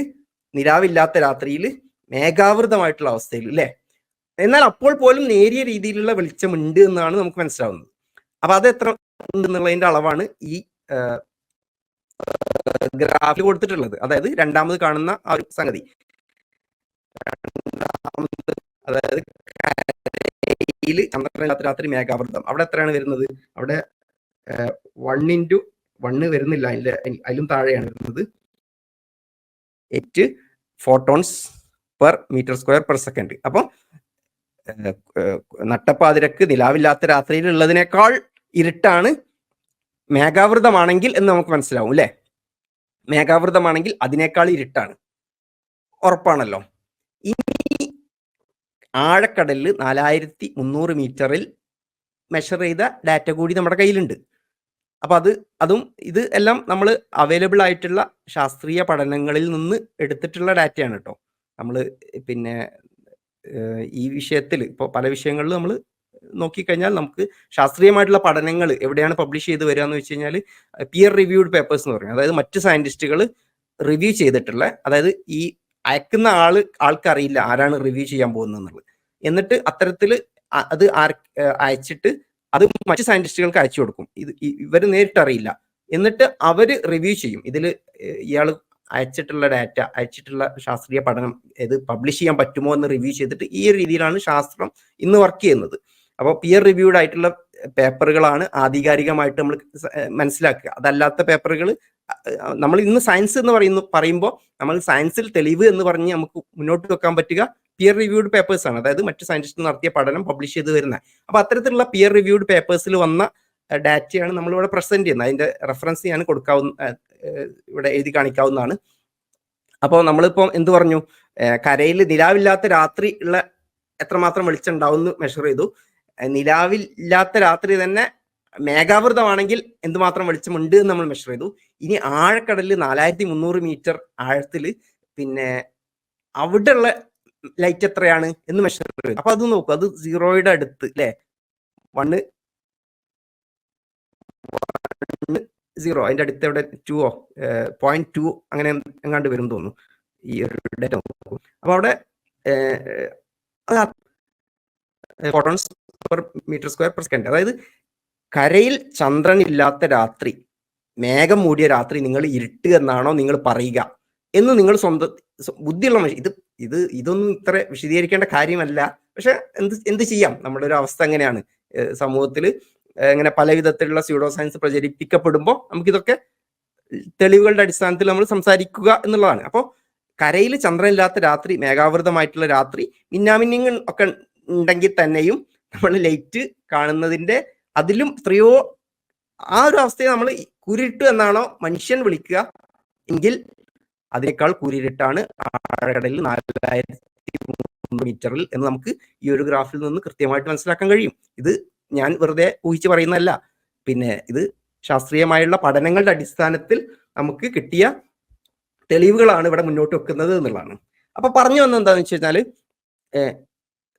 S5: നിലാവില്ലാത്ത രാത്രിയിൽ മേഘാവൃതമായിട്ടുള്ള അവസ്ഥയിൽ അല്ലേ എന്നാൽ അപ്പോൾ പോലും നേരിയ രീതിയിലുള്ള വെളിച്ചമുണ്ട് എന്നാണ് നമുക്ക് മനസ്സിലാവുന്നത്. അപ്പൊ അത് എത്ര ഉണ്ടെന്നുള്ളതിന്റെ അളവാണ് ഈ ഗ്രാഫിൽ കൊടുത്തിട്ടുള്ളത്. അതായത് രണ്ടാമത് കാണുന്ന ആ ഒരു സംഗതി. അതായത് രാത്രി മേഘാവൃതം. അവിടെ എത്രയാണ് വരുന്നത്? അവിടെ വൺ ഇന്റു വണ്ണ് വരുന്നില്ല. അതിന്റെ അതിലും താഴെയാണ് വരുന്നത്. Eight photons per metre square per second അപ്പം ഏഹ്, ഏഹ്, നട്ടപ്പാതിരക്ക് നിലാവില്ലാത്ത രാത്രിയിലുള്ളതിനേക്കാൾ ഇരുട്ടാണ് മേഘാവൃതമാണെങ്കിൽ എന്ന് നമുക്ക് മനസ്സിലാവും അല്ലേ? മേഘാവൃതമാണെങ്കിൽ അതിനേക്കാൾ ഇരുട്ടാണ്. ഉറപ്പാണല്ലോ. ഇനി ആഴക്കടലിൽ നാലായിരത്തി മുന്നൂറ് മീറ്ററിൽ മെഷർ ചെയ്ത ഡാറ്റ കൂടി നമ്മുടെ കയ്യിലുണ്ട്. അപ്പൊ അത് അതും ഇത് എല്ലാം നമ്മൾ അവൈലബിൾ ആയിട്ടുള്ള ശാസ്ത്രീയ പഠനങ്ങളിൽ നിന്ന് എടുത്തിട്ടുള്ള ഡാറ്റയാണ് കേട്ടോ നമ്മൾ പിന്നെ ഈ വിഷയത്തിൽ ഇപ്പോൾ പല വിഷയങ്ങളിൽ നമ്മൾ നോക്കിക്കഴിഞ്ഞാൽ നമുക്ക് ശാസ്ത്രീയമായിട്ടുള്ള പഠനങ്ങൾ എവിടെയാണ് പബ്ലിഷ് ചെയ്ത് വരിക എന്ന് വെച്ച് കഴിഞ്ഞാൽ പിയർ റിവ്യൂഡ് പേപ്പേഴ്സ് എന്ന് പറയും. അതായത് മറ്റ് സയന്റിസ്റ്റുകൾ റിവ്യൂ ചെയ്തിട്ടുള്ള അതായത് ഈ അയക്കുന്ന ആൾ ആൾക്കറിയില്ല ആരാണ് റിവ്യൂ ചെയ്യാൻ പോകുന്നത് എന്നുള്ളത് എന്നിട്ട് അത്തരത്തിൽ അത് ആർ അയച്ചിട്ട് അത് മറ്റ് സയന്റിസ്റ്റുകൾക്ക് അയച്ചു കൊടുക്കും. ഇത് ഇവർ നേരിട്ടറിയില്ല എന്നിട്ട് അവർ റിവ്യൂ ചെയ്യും. ഇതിൽ ഇയാൾ അയച്ചിട്ടുള്ള ഡാറ്റ അയച്ചിട്ടുള്ള ശാസ്ത്രീയ പഠനം ഇത് പബ്ലിഷ് ചെയ്യാൻ പറ്റുമോ എന്ന് റിവ്യൂ ചെയ്തിട്ട് ഈ രീതിയിലാണ് ശാസ്ത്രം ഇന്ന് വർക്ക് ചെയ്യുന്നത്. അപ്പോൾ പിയർ റിവ്യൂഡ് ആയിട്ടുള്ള പേപ്പറുകളാണ് ആധികാരികമായിട്ട് നമ്മൾ മനസ്സിലാക്കുക. അതല്ലാത്ത പേപ്പറുകൾ നമ്മൾ ഇന്ന് സയൻസ് എന്ന് പറയുന്നു പറയുമ്പോൾ നമ്മൾ സയൻസിൽ തെളിവ് എന്ന് പറഞ്ഞ് നമുക്ക് മുന്നോട്ട് വെക്കാൻ പറ്റുക പിയർ റിവ്യൂഡ് പേപ്പേഴ്സ് ആണ്. അതായത് മറ്റു സയന്റിസ്റ്റ് നടത്തിയ പഠനം പബ്ലിഷ് ചെയ്ത് വരുന്ന. അപ്പൊ അത്തരത്തിലുള്ള പിയർ റിവ്യൂഡ് പേപ്പേഴ്സിൽ വന്ന ഡാറ്റയാണ് നമ്മളിവിടെ പ്രസന്റ് ചെയ്യുന്നത്. അതിന്റെ റെഫറൻസ് ഞാൻ കൊടുക്കാവുന്ന ഇവിടെ എഴുതി കാണിക്കാവുന്നതാണ്. അപ്പോൾ നമ്മളിപ്പോൾ എന്ത് പറഞ്ഞു? കരയിൽ നിലാവില്ലാത്ത രാത്രി ഉള്ള എത്രമാത്രം വെളിച്ചം ഉണ്ടാവും എന്ന് മെഷർ ചെയ്തു. നിലാവില്ലാത്ത രാത്രി തന്നെ മേഘാവൃതമാണെങ്കിൽ എന്തുമാത്രം വെളിച്ചമുണ്ട് എന്ന് നമ്മൾ മെഷർ ചെയ്തു. ഇനി ആഴക്കടലിൽ നാലായിരത്തി മുന്നൂറ് മീറ്റർ ആഴത്തിൽ പിന്നെ അവിടെയുള്ള ലൈറ്റ് എത്രയാണ് എന്ന് മെഷർ ചെയ്തു. അപ്പൊ അത് നോക്കൂ അത് സീറോയുടെ അടുത്ത് അല്ലെ വണ് സീറോ അതിന്റെ അടുത്ത് എവിടെ? ടുവോ പോയിന്റ് ടു അങ്ങനെ എങ്ങാണ്ട് വരും തോന്നുന്നു. ഈ ഒരു ഡേറ്റ് നോക്കും. അപ്പൊ അവിടെ photons per metre square per second അതായത് കരയിൽ ചന്ദ്രൻ ഇല്ലാത്ത രാത്രി മേഘം മൂടിയ രാത്രി നിങ്ങൾ ഇരുട്ട് എന്നാണോ നിങ്ങൾ പറയുക എന്ന് നിങ്ങൾ സ്വന്തം സ്വ- ബുദ്ധിയുള്ള മനുഷ്യൻ ഇത് ഇത് ഇതൊന്നും ഇത്ര വിശദീകരിക്കേണ്ട കാര്യമല്ല. പക്ഷെ എന്ത് എന്ത് ചെയ്യാം? നമ്മുടെ ഒരു അവസ്ഥ എങ്ങനെയാണ്? സമൂഹത്തിൽ ഇങ്ങനെ പല വിധത്തിലുള്ള സ്യൂഡോ സയൻസ് പ്രചരിപ്പിക്കപ്പെടുമ്പോൾ നമുക്കിതൊക്കെ തെളിവുകളുടെ അടിസ്ഥാനത്തിൽ നമ്മൾ സംസാരിക്കുക എന്നുള്ളതാണ്. അപ്പോൾ കരയിൽ ചന്ദ്രനില്ലാത്ത രാത്രി മേഘാവൃതമായിട്ടുള്ള രാത്രി മിന്നാമിന്നിങ് ഒക്കെ ഉണ്ടെങ്കിൽ തന്നെയും നമ്മൾ ലൈറ്റ് കാണുന്നതിന്റെ അതിലും എത്രയോ ആ ഒരു അവസ്ഥയെ നമ്മൾ കുരിട്ട് എന്നാണോ മനുഷ്യൻ വിളിക്കുക. എങ്കിൽ അതിനേക്കാൾ കുരിട്ടാണ് ആഴക്കടലിൽ നാലായിരത്തി മീറ്ററിൽ എന്ന് നമുക്ക് ഈ ഒരു ഗ്രാഫിൽ നിന്ന് കൃത്യമായിട്ട് മനസ്സിലാക്കാൻ കഴിയും. ഇത് ഞാൻ വെറുതെ ഊഹിച്ച് പറയുന്നതല്ല. പിന്നെ ഇത് ശാസ്ത്രീയമായുള്ള പഠനങ്ങളുടെ അടിസ്ഥാനത്തിൽ നമുക്ക് കിട്ടിയ തെളിവുകളാണ് ഇവിടെ മുന്നോട്ട് വെക്കുന്നത് എന്നുള്ളതാണ്. അപ്പൊ പറഞ്ഞു വന്നത് എന്താണെന്ന് വെച്ച് കഴിഞ്ഞാൽ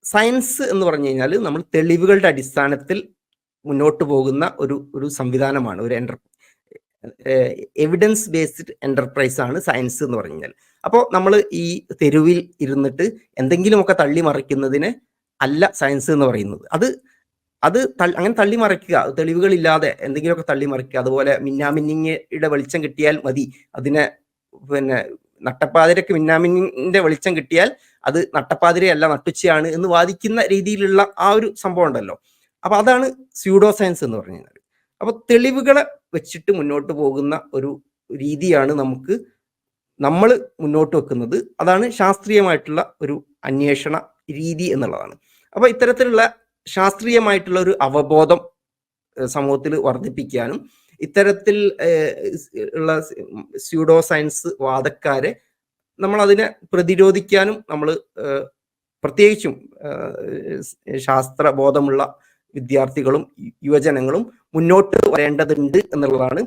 S5: സയൻസ് എന്ന് പറഞ്ഞു കഴിഞ്ഞാൽ നമ്മൾ തെളിവുകളുടെ അടിസ്ഥാനത്തിൽ മുന്നോട്ട് പോകുന്ന ഒരു ഒരു സംവിധാനമാണ് ഒരു എന്റർ എവിഡൻസ് ബേസ്ഡ് എന്റർപ്രൈസ് ആണ് സയൻസ് എന്ന് പറഞ്ഞു കഴിഞ്ഞാൽ അപ്പോൾ നമ്മൾ ഈ തെരുവിൽ ഇരുന്നിട്ട് എന്തെങ്കിലുമൊക്കെ തള്ളി മറിക്കുന്നതിന് അല്ല സയൻസ് എന്ന് പറയുന്നത്. അത് അത് അങ്ങനെ തള്ളി മറിക്കുക തെളിവുകളില്ലാതെ എന്തെങ്കിലുമൊക്കെ തള്ളി മറിക്കുക അതുപോലെ മിന്നാമിന്നിങ്ങയുടെ വെളിച്ചം കിട്ടിയാൽ മതി അതിനെ പിന്നെ നട്ടപ്പാതിരക്ക് മിന്നാമിന്നിന്റെ വെളിച്ചം കിട്ടിയാൽ അത് നട്ടപ്പാതിരയല്ല നട്ടുച്ചയാണ് എന്ന് വാദിക്കുന്ന രീതിയിലുള്ള ആ ഒരു സംഭവം ഉണ്ടല്ലോ. അപ്പൊ അതാണ് സ്യൂഡോ സയൻസ് എന്ന് പറഞ്ഞു കഴിഞ്ഞാൽ അപ്പൊ തെളിവുകളെ വെച്ചിട്ട് മുന്നോട്ട് പോകുന്ന ഒരു രീതിയാണ് നമുക്ക് നമ്മൾ മുന്നോട്ട് വെക്കുന്നത്. അതാണ് ശാസ്ത്രീയമായിട്ടുള്ള ഒരു അന്വേഷണ രീതി എന്നുള്ളതാണ്. അപ്പൊ ഇത്തരത്തിലുള്ള ശാസ്ത്രീയമായിട്ടുള്ള ഒരു അവബോധം സമൂഹത്തിൽ വർദ്ധിപ്പിക്കാനും ഇത്തരത്തിൽ ഉള്ള സ്യൂഡോ സയൻസ് വാദക്കാരെ നമ്മൾ അതിനെ പ്രതിരോധിക്കാനും നമ്മൾ പ്രത്യേകിച്ചും ശാസ്ത്രബോധമുള്ള ശാസ്ത്ര ബോധമുള്ള വിദ്യാർത്ഥികളും യുവജനങ്ങളും മുന്നോട്ട് വരേണ്ടതുണ്ട് എന്നുള്ളതാണ്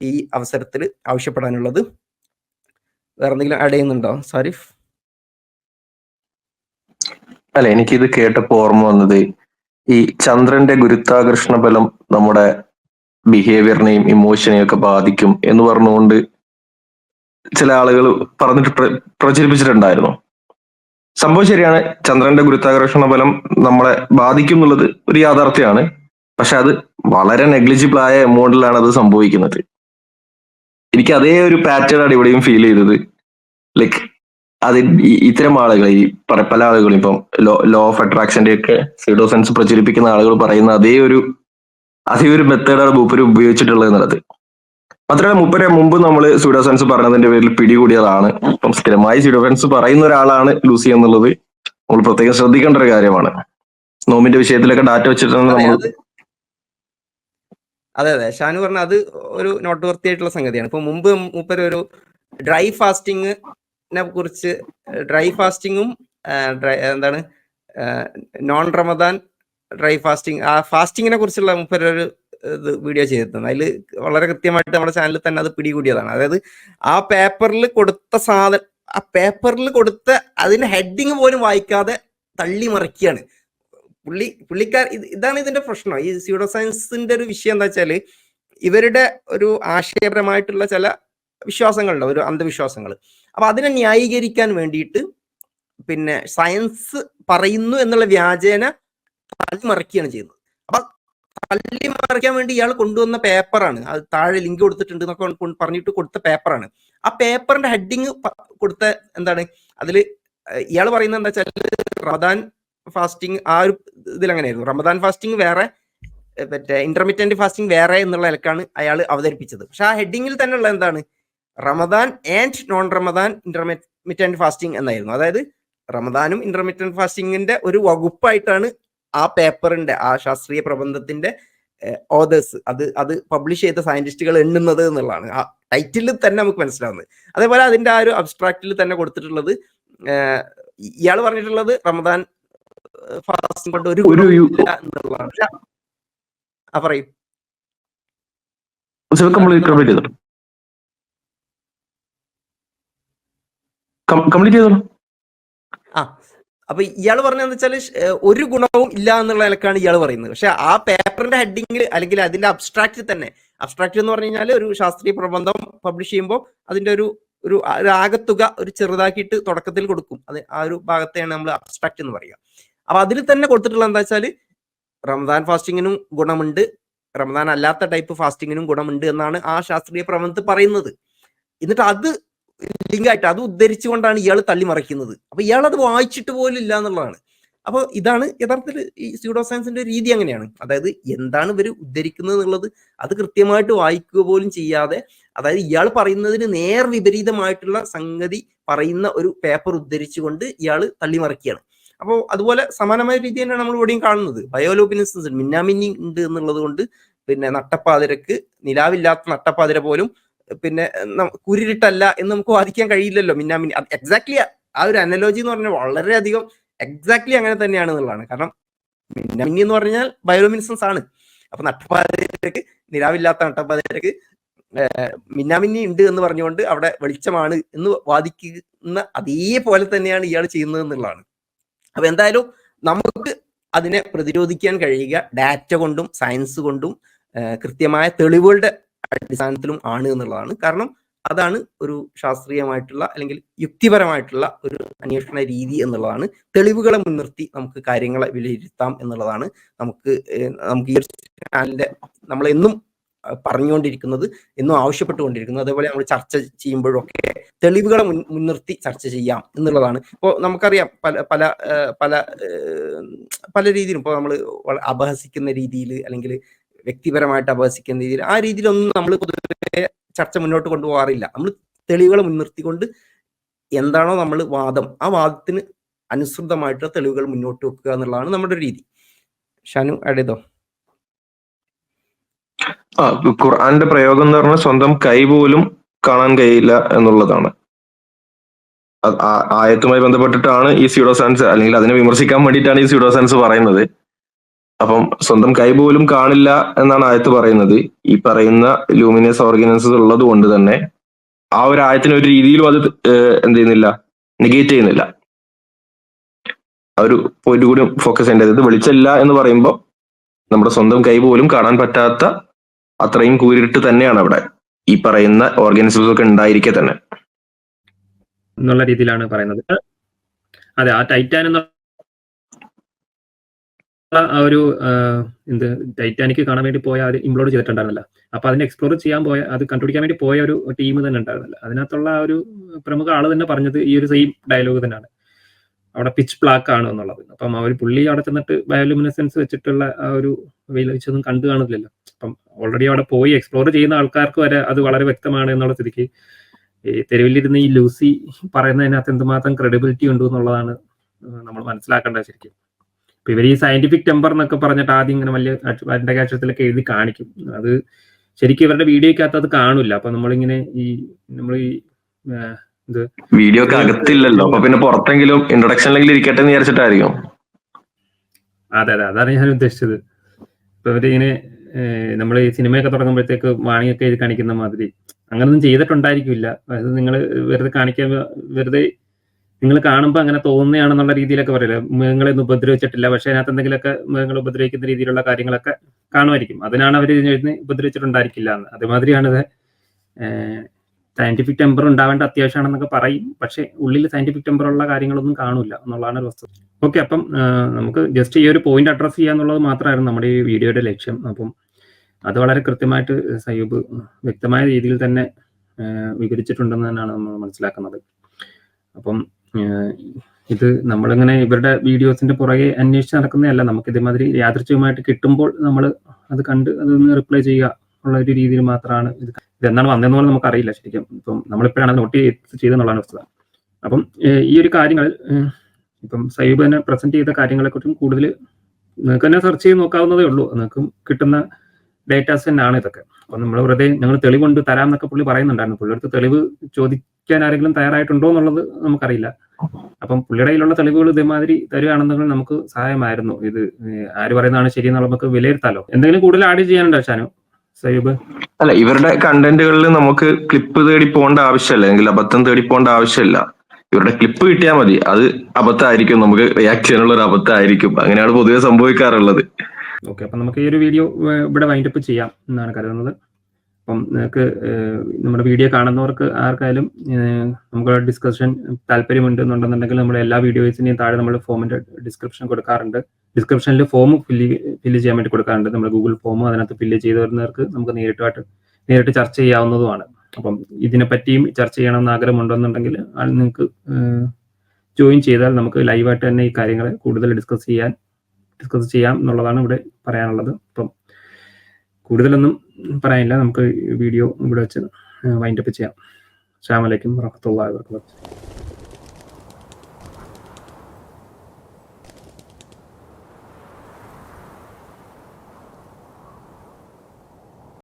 S5: ഈ അവസരത്തിൽ ആവശ്യപ്പെടാനുള്ളത്. വേറെ എന്തെങ്കിലും ആഡ് ചെയ്യുന്നുണ്ടോ സാരിഫ്?
S6: അല്ല എനിക്കിത് കേട്ടപ്പോ ഓർമ്മ വന്നത് ഈ ചന്ദ്രന്റെ ഗുരുത്വാകർഷണ ബലം നമ്മുടെ ബിഹേവിയറിനെയും ഇമോഷനെയും ഒക്കെ ബാധിക്കും എന്ന് പറഞ്ഞുകൊണ്ട് ചില ആളുകൾ പറഞ്ഞിട്ട് പ്ര- പ്രചരിപ്പിച്ചിട്ടുണ്ടായിരുന്നു. സംഭവം ശരിയാണ്. ചന്ദ്രന്റെ ഗുരുത്വാകർഷണ ബലം നമ്മളെ ബാധിക്കും എന്നുള്ളത് ഒരു യാഥാർത്ഥ്യമാണ്. പക്ഷെ അത് വളരെ നെഗ്ലിജിബിൾ ആയ എമൗണ്ടിലാണ് അത് സംഭവിക്കുന്നത്. എനിക്ക് അതേ ഒരു പാറ്റേൺ ആണ് ഇവിടെയും ഫീൽ ചെയ്തത്. ലൈക്ക് അത് ഇത്തരം ആളുകൾ ഈ പല ആളുകളും ഇപ്പം ലോ ലോ ഓഫ് അട്രാക്ഷന്റെ ഒക്കെ സീഡോ സെൻസ് പ്രചരിപ്പിക്കുന്ന ആളുകൾ പറയുന്ന അതേ ഒരു അതേ ഒരു മെത്തേഡാണ് മൂപ്പര് ഉപയോഗിച്ചിട്ടുള്ളത് എന്നുള്ളത്. മാത്രമല്ല മൂപ്പരെ മുമ്പ് നമ്മൾ സ്യൂഡോ സയൻസ് പറഞ്ഞതിന്റെ പേരിൽ പിടികൂടിയതാണ്. അപ്പം സ്ഥിരമായി സ്യൂഡോ സയൻസ് പറയുന്ന ഒരാളാണ് ലൂസി എന്നുള്ളത്. നമ്മൾ പ്രത്യേകം ശ്രദ്ധിക്കേണ്ട ഒരു കാര്യമാണ്. നോമിന്റെ വിഷയത്തിലൊക്കെ ഡാറ്റ വെച്ചിട്ടാണ് നമ്മൾ
S5: അതെ അതെ ഷാനു പറഞ്ഞ അത് ഒരു നോട്ട് വർത്തി ആയിട്ടുള്ള സംഗതിയാണ്. ഇപ്പൊ മുമ്പ് മൂപ്പര് ഒരു ഡ്രൈ ഫാസ്റ്റിങ്ങിനെ കുറിച്ച് ഡ്രൈ ഫാസ്റ്റിങ്ങും എന്താണ് നോൺ റമദാൻ ഡ്രൈ ഫാസ്റ്റിംഗ് ആ ഫാസ്റ്റിങ്ങിനെ കുറിച്ചുള്ള മുപ്പരൊരു ഇത് വീഡിയോ ചെയ്തിരുന്നത് അതിൽ വളരെ കൃത്യമായിട്ട് നമ്മുടെ ചാനലിൽ തന്നെ അത് പിടികൂടിയതാണ്. അതായത് ആ പേപ്പറിൽ കൊടുത്ത സാധനം ആ പേപ്പറിൽ കൊടുത്ത അതിന്റെ ഹെഡിങ് പോലും വായിക്കാതെ തള്ളി മറിക്കുകയാണ്. പുള്ളി പുള്ളിക്കാർ ഇതാണ് ഇതിന്റെ പ്രശ്നം. ഈ സ്യൂഡോ സയൻസിന്റെ ഒരു വിഷയം എന്താ വെച്ചാൽ ഇവരുടെ ഒരു ആശയപരമായിട്ടുള്ള ചില വിശ്വാസങ്ങളുണ്ട് ഒരു അന്ധവിശ്വാസങ്ങൾ. അപ്പൊ അതിനെ ന്യായീകരിക്കാൻ വേണ്ടിയിട്ട് പിന്നെ സയൻസ് പറയുന്നു എന്നുള്ള വ്യാജേന തള്ളിമറിക്കുകയാണ് ചെയ്യുന്നത്. അപ്പൊ തള്ളി മറിക്കാൻ വേണ്ടി ഇയാൾ കൊണ്ടുവന്ന പേപ്പറാണ്. അത് താഴെ ലിങ്ക് കൊടുത്തിട്ടുണ്ട് എന്നൊക്കെ പറഞ്ഞിട്ട് കൊടുത്ത പേപ്പറാണ്. ആ പേപ്പറിന്റെ ഹെഡിങ് കൊടുത്ത എന്താണ്? അതിൽ ഇയാൾ പറയുന്നത് എന്താ വെച്ചാൽ റമദാൻ ഫാസ്റ്റിംഗ് ആ ഒരു ഇതിൽ അങ്ങനെയായിരുന്നു. റമദാൻ ഫാസ്റ്റിംഗ് വേറെ മറ്റേ ഇന്റർമീഡിയറ്റ് ഫാസ്റ്റിംഗ് വേറെ എന്നുള്ള നിലക്കാണ് അയാൾ അവതരിപ്പിച്ചത്. പക്ഷെ ആ ഹെഡിങ്ങിൽ തന്നെ ഉള്ള എന്താണ്? Ramadan and non Ramadan intermediate fasting എന്നായിരുന്നു. അതായത് റമദാനും ഇന്റർമീഡിയറ്റ് ഫാസ്റ്റിംഗിന്റെ ഒരു വകുപ്പായിട്ടാണ് ആ പേപ്പറിന്റെ ആ ശാസ്ത്രീയ പ്രബന്ധത്തിന്റെ ഓതേഴ്സ് അത് അത് പബ്ലിഷ് ചെയ്ത സയന്റിസ്റ്റുകൾ എണ്ണുന്നത് എന്നുള്ളതാണ്. ആ ടൈറ്റിലിൽ തന്നെ നമുക്ക് മനസ്സിലാവുന്നത്. അതേപോലെ അതിന്റെ ആ ഒരു അബ്സ്ട്രാക്റ്റിൽ തന്നെ കൊടുത്തിട്ടുള്ളത് ഇയാൾ പറഞ്ഞിട്ടുള്ളത് റമദാൻ ഫാസ്റ്റിംഗ് കൊണ്ട് ഒരു എന്നുള്ളതാണ്. ആ പറയും.
S6: കംപ്ലീറ്റ് ചെയ്തോളൂ
S5: ആ. അപ്പൊ ഇയാൾ പറഞ്ഞതെന്ന് വെച്ചാൽ ഒരു ഗുണവും ഇല്ല എന്നുള്ള നിലക്കാണ് ഇയാൾ പറയുന്നത്. പക്ഷെ ആ പേപ്പറിന്റെ ഹെഡിങ്ങിൽ അല്ലെങ്കിൽ അതിന്റെ അബ്സ്ട്രാക്റ്റിൽ തന്നെ അബ്സ്ട്രാക്റ്റ് എന്ന് പറഞ്ഞു കഴിഞ്ഞാൽ ഒരു ശാസ്ത്രീയ പ്രബന്ധം പബ്ലിഷ് ചെയ്യുമ്പോൾ അതിന്റെ ഒരു ഒരു ആകത്തുക ഒരു ചെറുതാക്കിയിട്ട് തുടക്കത്തിൽ കൊടുക്കും. അത് ആ ഒരു ഭാഗത്തെയാണ് നമ്മൾ അബ്സ്ട്രാക്റ്റ് എന്ന് പറയുക. അപ്പൊ അതിൽ തന്നെ കൊടുത്തിട്ടുള്ള എന്താ വെച്ചാൽ റമദാൻ ഫാസ്റ്റിങ്ങിനും ഗുണമുണ്ട്. റമദാൻ അല്ലാത്ത ടൈപ്പ് ഫാസ്റ്റിങ്ങിനും ഗുണമുണ്ട് എന്നാണ് ആ ശാസ്ത്രീയ പ്രബന്ധത്തിൽ പറയുന്നത്. എന്നിട്ട് അത് ലിങ്ക് അത് ഉദ്ധരിച്ചുകൊണ്ടാണ് ഇയാൾ തള്ളി മറിക്കുന്നത്. അപ്പൊ ഇയാൾ അത് വായിച്ചിട്ട് പോലും ഇല്ല എന്നുള്ളതാണ്. അപ്പോൾ ഇതാണ് യഥാർത്ഥത്തിൽ ഈ സ്യൂഡോ സയൻസിന്റെ രീതി അങ്ങനെയാണ്. അതായത് എന്താണ് ഇവർ ഉദ്ധരിക്കുന്നത് എന്നുള്ളത് അത് കൃത്യമായിട്ട് വായിക്കുക പോലും ചെയ്യാതെ അതായത് ഇയാൾ പറയുന്നതിന് നേർ വിപരീതമായിട്ടുള്ള സംഗതി പറയുന്ന ഒരു പേപ്പർ ഉദ്ധരിച്ചുകൊണ്ട് ഇയാൾ തള്ളിമറിക്കുകയാണ് അപ്പോൾ അതുപോലെ സമാനമായ രീതി തന്നെയാണ് നമ്മൾ ഇവിടെയും കാണുന്നത്. ബയോലോപിനിസൻസ് മിന്നാമിന്നി ഉണ്ട് എന്നുള്ളത് കൊണ്ട് പിന്നെ നട്ടപ്പാതിരക്ക് നിലാവില്ലാത്ത നട്ടപ്പാതിര പോലും പിന്നെ കുരിരിട്ടല്ല എന്ന് നമുക്ക് വാദിക്കാൻ കഴിയില്ലല്ലോ മിന്നാമിന്നി. എക്സാക്ട്ലി ആ ഒരു അനലോജി എന്ന് പറഞ്ഞാൽ വളരെയധികം എക്സാക്ട്ലി അങ്ങനെ തന്നെയാണ് എന്നുള്ളതാണ്. കാരണം മിന്നാമിന്നി എന്ന് പറഞ്ഞാൽ ബയോമിനിസൻസ് ആണ്. അപ്പൊ നട്ടപ്പാതിരക്ക് നിലാവില്ലാത്ത നട്ടപ്പാതിരക്ക് മിന്നാമിന്നി ഉണ്ട് എന്ന് പറഞ്ഞുകൊണ്ട് അവിടെ വെളിച്ചമാണ് എന്ന് വാദിക്കുന്ന അതേപോലെ തന്നെയാണ് ഇയാൾ ചെയ്യുന്നത് എന്നുള്ളതാണ്. അപ്പൊ എന്തായാലും നമുക്ക് അതിനെ പ്രതിരോധിക്കാൻ കഴിയുക. ഡാറ്റ കൊണ്ടും സയൻസ് കൊണ്ടും കൃത്യമായ തെളിവുകളുടെ അടിസ്ഥാനത്തിലും ആണ് എന്നുള്ളതാണ്. കാരണം അതാണ് ഒരു ശാസ്ത്രീയമായിട്ടുള്ള അല്ലെങ്കിൽ യുക്തിപരമായിട്ടുള്ള ഒരു അന്വേഷണ രീതി എന്നുള്ളതാണ്. തെളിവുകളെ മുൻനിർത്തി നമുക്ക് കാര്യങ്ങളെ വിലയിരുത്താം എന്നുള്ളതാണ്. നമുക്ക് നമുക്ക് ഈ ചാനലിന്റെ നമ്മളെന്നും പറഞ്ഞുകൊണ്ടിരിക്കുന്നത് എന്നും ആവശ്യപ്പെട്ടുകൊണ്ടിരിക്കുന്നത്. അതേപോലെ നമ്മൾ ചർച്ച ചെയ്യുമ്പോഴൊക്കെ തെളിവുകളെ മുൻ മുൻനിർത്തി ചർച്ച ചെയ്യാം എന്നുള്ളതാണ്. ഇപ്പോൾ നമുക്കറിയാം പല പല പല പല രീതിയിലും ഇപ്പോൾ നമ്മൾ അപഹസിക്കുന്ന രീതിയിൽ അല്ലെങ്കിൽ വ്യക്തിപരമായിട്ട് അപഹസിക്കുന്ന രീതിയിൽ ആ രീതിയിലൊന്നും നമ്മൾ പൊതുവെ ചർച്ച മുന്നോട്ട് കൊണ്ടുപോകാറില്ല. നമ്മൾ തെളിവുകൾ മുൻനിർത്തിക്കൊണ്ട് എന്താണോ നമ്മൾ വാദം ആ വാദത്തിന് അനുസൃതമായിട്ട് തെളിവുകൾ മുന്നോട്ട് വെക്കുക എന്നുള്ളതാണ് നമ്മുടെ രീതി. ഷാനു അടേതോ
S6: ആ ഖുർആന്റെ പ്രയോഗം എന്ന് പറഞ്ഞാൽ സ്വന്തം കൈ പോലും കാണാൻ കഴിയില്ല എന്നുള്ളതാണ്. ആയത്തുമായി ബന്ധപ്പെട്ടിട്ടാണ് ഈ സ്യൂഡോ സയൻസ് അല്ലെങ്കിൽ അതിനെ വിമർശിക്കാൻ വേണ്ടിയിട്ടാണ് ഈ സ്യൂഡോ സയൻസ് പറയുന്നത്. അപ്പം സ്വന്തം കൈ പോലും കാണില്ല എന്നാണ് ആയത്ത് പറയുന്നത്. ഈ പറയുന്ന ലൂമിനിയസ് ഓർഗനൈസസ് ഉള്ളത് കൊണ്ട് തന്നെ ആ ഒരു ആയത്തിന് ഒരു രീതിയിലും അത് എന്ത് ചെയ്യുന്നില്ല നെഗേറ്റ് ചെയ്യുന്നില്ല. ആ ഒരു പോയിന്റ് കൂടി ഫോക്കസ് ചെയ്യേണ്ടത് വെളിച്ചമില്ല എന്ന് പറയുമ്പോൾ നമ്മുടെ സ്വന്തം കൈ പോലും കാണാൻ പറ്റാത്ത അത്രയും കൂരിട്ട് തന്നെയാണ് അവിടെ ഈ പറയുന്ന ഓർഗാനിസംസ് ഒക്കെ ഉണ്ടായിരിക്കെ തന്നെ.
S1: എന്നുള്ള രീതിയിലാണ് പറയുന്നത്. അതെ ആ ടൈറ്റാൻ എന്നുള്ള ആ ഒരു എന്ത് ടൈറ്റാനിക് കാണാൻ വേണ്ടി പോയ അത് ഇംപ്ലോഡ് ചെയ്തിട്ടുണ്ടായിരുന്നില്ല. അപ്പൊ അതിനെ എക്സ്പ്ലോർ ചെയ്യാൻ പോയ അത് കണ്ടുപിടിക്കാൻ വേണ്ടി പോയ ഒരു ടീം തന്നെ ഉണ്ടായിരുന്നില്ല. അതിനകത്തുള്ള ആ ഒരു പ്രമുഖ ആൾ തന്നെ പറഞ്ഞത് ഈ ഒരു സെയിം ഡയലോഗ് തന്നെയാണ്. അവിടെ പിച്ച് ബ്ലാക്ക് ആണ് എന്നുള്ളത്. അപ്പം അവർ പുള്ളി അവിടെ ചെന്നിട്ട് ബയോലുമിനസെൻസ് വെച്ചിട്ടുള്ള ആ ഒരു വെയിൽ വെച്ചൊന്നും കണ്ടു കാണില്ലല്ലോ അപ്പം ഓൾറെഡി അവിടെ പോയി എക്സ്പ്ലോർ ചെയ്യുന്ന ആൾക്കാർക്ക് വരെ അത് വളരെ വ്യക്തമാണ് എന്നുള്ള സ്ഥിതിക്ക് ഈ തെരുവിലിരുന്ന് ഈ ലൂസി പറയുന്നതിനകത്ത് എന്തുമാത്രം ക്രെഡിബിലിറ്റി ഉണ്ടോ എന്നുള്ളതാണ് നമ്മൾ മനസ്സിലാക്കേണ്ടത് ശരിക്കും. ഇപ്പൊ ഇവർ ഈ സയന്റിഫിക് ടെമ്പർ എന്നൊക്കെ പറഞ്ഞിട്ട് ആദ്യം ഇങ്ങനെ വലിയ വരണ്ട കാക്ഷത്തിലൊക്കെ എഴുതി കാണിക്കും. അത് ശരിക്കും ഇവരുടെ വീഡിയോക്കകത്ത് അത് കാണില്ല. അപ്പൊ നമ്മളിങ്ങനെ ഈ നമ്മൾ ഈ ഇത്
S6: വീഡിയോ അകത്തില്ലല്ലോ. അപ്പൊ പിന്നെ പുറത്തെങ്കിലും ഇൻട്രൊഡക്ഷനിലെങ്കിലും ഇരിക്കട്ടെ എന്ന് വിചാരിച്ചിട്ടായിരിക്കും.
S1: അതെ അതെ. അതാണ് ഞാൻ ഉദ്ദേശിച്ചത്. ഇപ്പൊ ഇവരിങ്ങനെ നമ്മൾ ഈ സിനിമയൊക്കെ തുടങ്ങുമ്പോഴത്തേക്ക് വാണിയൊക്കെ എഴുതി കാണിക്കുന്ന മാതിരി. അങ്ങനൊന്നും ചെയ്തിട്ടുണ്ടായിരിക്കില്ല. അത് നിങ്ങൾ വെറുതെ കാണിക്കാൻ വെറുതെ നിങ്ങൾ കാണുമ്പോൾ അങ്ങനെ തോന്നുകയാണെന്നുള്ള രീതിയിലൊക്കെ പറയില്ല? മൃഗങ്ങളെ ഒന്നും ഉപദ്രവിച്ചിട്ടില്ല. പക്ഷെ അതിനകത്ത് എന്തെങ്കിലുമൊക്കെ മൃഗങ്ങൾ ഉപദ്രവിക്കുന്ന രീതിയിലുള്ള കാര്യങ്ങളൊക്കെ കാണുമായിരിക്കും. അതിനാണ് അവർ എഴുതി ഉപദ്രവിച്ചിട്ടുണ്ടായിരിക്കില്ല എന്ന്. അതേമാതിരിയാണ് ഇത് സയന്റിഫിക് ടെമ്പർ ഉണ്ടാവേണ്ട അത്യാവശ്യമാണെന്നൊക്കെ പറയും. പക്ഷെ ഉള്ളിൽ സയന്റിഫിക് ടെമ്പർ ഉള്ള കാര്യങ്ങളൊന്നും കാണില്ല എന്നുള്ളതാണ് ഒരു വസ്തു ഓക്കെ അപ്പം നമുക്ക് ജസ്റ്റ് ഈ ഒരു പോയിന്റ് അഡ്രസ് ചെയ്യുക എന്നുള്ളത് മാത്രമായിരുന്നു നമ്മുടെ ഈ വീഡിയോയുടെ ലക്ഷ്യം. അപ്പം അത് വളരെ കൃത്യമായിട്ട് സയൂബ് വ്യക്തമായ രീതിയിൽ തന്നെ വിവരിച്ചിട്ടുണ്ടെന്ന് തന്നെയാണ് നമ്മൾ മനസ്സിലാക്കുന്നത്. അപ്പം ഇത് നമ്മളിങ്ങനെ ഇവരുടെ വീഡിയോസിന്റെ പുറകെ അന്വേഷിച്ച് നടക്കുന്നതല്ല. നമുക്ക് ഇതേമാതിരി യാദൃച്ഛികമായിട്ട് കിട്ടുമ്പോൾ നമ്മൾ അത് കണ്ട് അതൊന്ന് റിപ്ലൈ ചെയ്യുക ഉള്ള ഒരു രീതിയിൽ മാത്രമാണ് ഇത്. ഇതെന്നാണ് വന്നതെന്ന് പോലും നമുക്ക് അറിയില്ല ശരിക്കും. ഇപ്പം നമ്മളിപ്പോഴാണ് നോട്ട് ചെയ്തെന്നുള്ളതാണ് വസ്തുത. അപ്പം ഈ ഒരു കാര്യങ്ങൾ ഇപ്പം സൈബ് തന്നെ പ്രസന്റ് ചെയ്ത കാര്യങ്ങളെക്കുറിച്ചും കൂടുതൽ നിങ്ങൾക്ക് തന്നെ സെർച്ച് ചെയ്ത് നോക്കാവുന്നതേ ഉള്ളൂ. നിങ്ങൾക്കും കിട്ടുന്ന ഡേറ്റാസ് തന്നെയാണ് ഇതൊക്കെ. അപ്പൊ നമ്മൾ വെറുതെ ഞങ്ങൾ തെളിവുണ്ട് തരാം എന്നൊക്കെ പുള്ളി പറയുന്നുണ്ടായിരുന്നു. പുള്ളിയുടെ തെളിവ് ചോദിക്കാൻ ആരെങ്കിലും തയ്യാറായിട്ടുണ്ടോ എന്നുള്ളത് നമുക്കറിയില്ല. അപ്പം പുള്ളിയുടെ കയ്യിലുള്ള തെളിവുകൾ ഇതേമാതിരി തരുകയാണെന്നുണ്ടെങ്കിൽ നമുക്ക് സഹായമായിരുന്നു. ഇത് ആര് പറയുന്നതാണ് ശരി എന്നുള്ള നമുക്ക് വിലയിരുത്താലോ? എന്തെങ്കിലും കൂടുതൽ ആഡ് ചെയ്യാനുണ്ടോ ഷാനു? സയ്യൂബ്?
S6: അല്ല ഇവരുടെ കണ്ടന്റുകളിൽ നമുക്ക് ക്ലിപ്പ് തേടി പോകേണ്ട ആവശ്യമല്ല. അല്ലെങ്കിൽ അബദ്ധം തേടി പോകേണ്ട ആവശ്യമില്ല. ഇവരുടെ ക്ലിപ്പ് കിട്ടിയാൽ മതി. അത് അബദ്ധമായിരിക്കും. നമുക്ക് റിയാക്ട് ചെയ്യാനുള്ള ഒരു അബദ്ധമായിരിക്കും. അങ്ങനെയാണ് പൊതുവെ സംഭവിക്കാറുള്ളത്.
S1: ഓക്കെ അപ്പം നമുക്ക് ഈ ഒരു വീഡിയോ ഇവിടെ വൈൻഡ് അപ്പ് ചെയ്യാം എന്നാണ് കരുതുന്നത്. അപ്പം നിങ്ങൾക്ക് നമ്മുടെ വീഡിയോ കാണുന്നവർക്ക് ആർക്കായാലും നമുക്ക് ഡിസ്കഷൻ താല്പര്യമുണ്ട് എന്നുണ്ടെന്നുണ്ടെങ്കിൽ നമ്മുടെ എല്ലാ വീഡിയോസിനെയും താഴെ നമ്മൾ ഫോമിന്റെ ഡിസ്ക്രിപ്ഷൻ കൊടുക്കാറുണ്ട്. ഡിസ്ക്രിപ്ഷനിൽ ഫോം ഫില്ല് ഫില്ല് ചെയ്യാൻ വേണ്ടി കൊടുക്കാറുണ്ട്. നമ്മുടെ ഗൂഗിൾ ഫോം അതിനകത്ത് ഫില്ല് ചെയ്ത് വരുന്നവർക്ക് നമുക്ക് നേരിട്ടായിട്ട് നേരിട്ട് ചർച്ച ചെയ്യാവുന്നതുമാണ്. അപ്പം ഇതിനെ പറ്റിയും ചർച്ച ചെയ്യണമെന്ന് ആഗ്രഹമുണ്ടെന്നുണ്ടെങ്കിൽ നിങ്ങൾക്ക് ജോയിൻ ചെയ്താൽ നമുക്ക് ലൈവായിട്ട് തന്നെ ഈ കാര്യങ്ങളെ കൂടുതൽ ഡിസ്കസ് ചെയ്യാൻ ഡിസ്കസ് ചെയ്യാം എന്നുള്ളതാണ് ഇവിടെ പറയാനുള്ളത്. അപ്പം കൂടുതലൊന്നും പറയാനില്ല. നമുക്ക് വീഡിയോ ഇവിടെ വെച്ച് വൈൻഡപ്പ് ചെയ്യാം. അസ്സാം വലൈക്കും വറഹമത്തുള്ള വർക്കാത്തു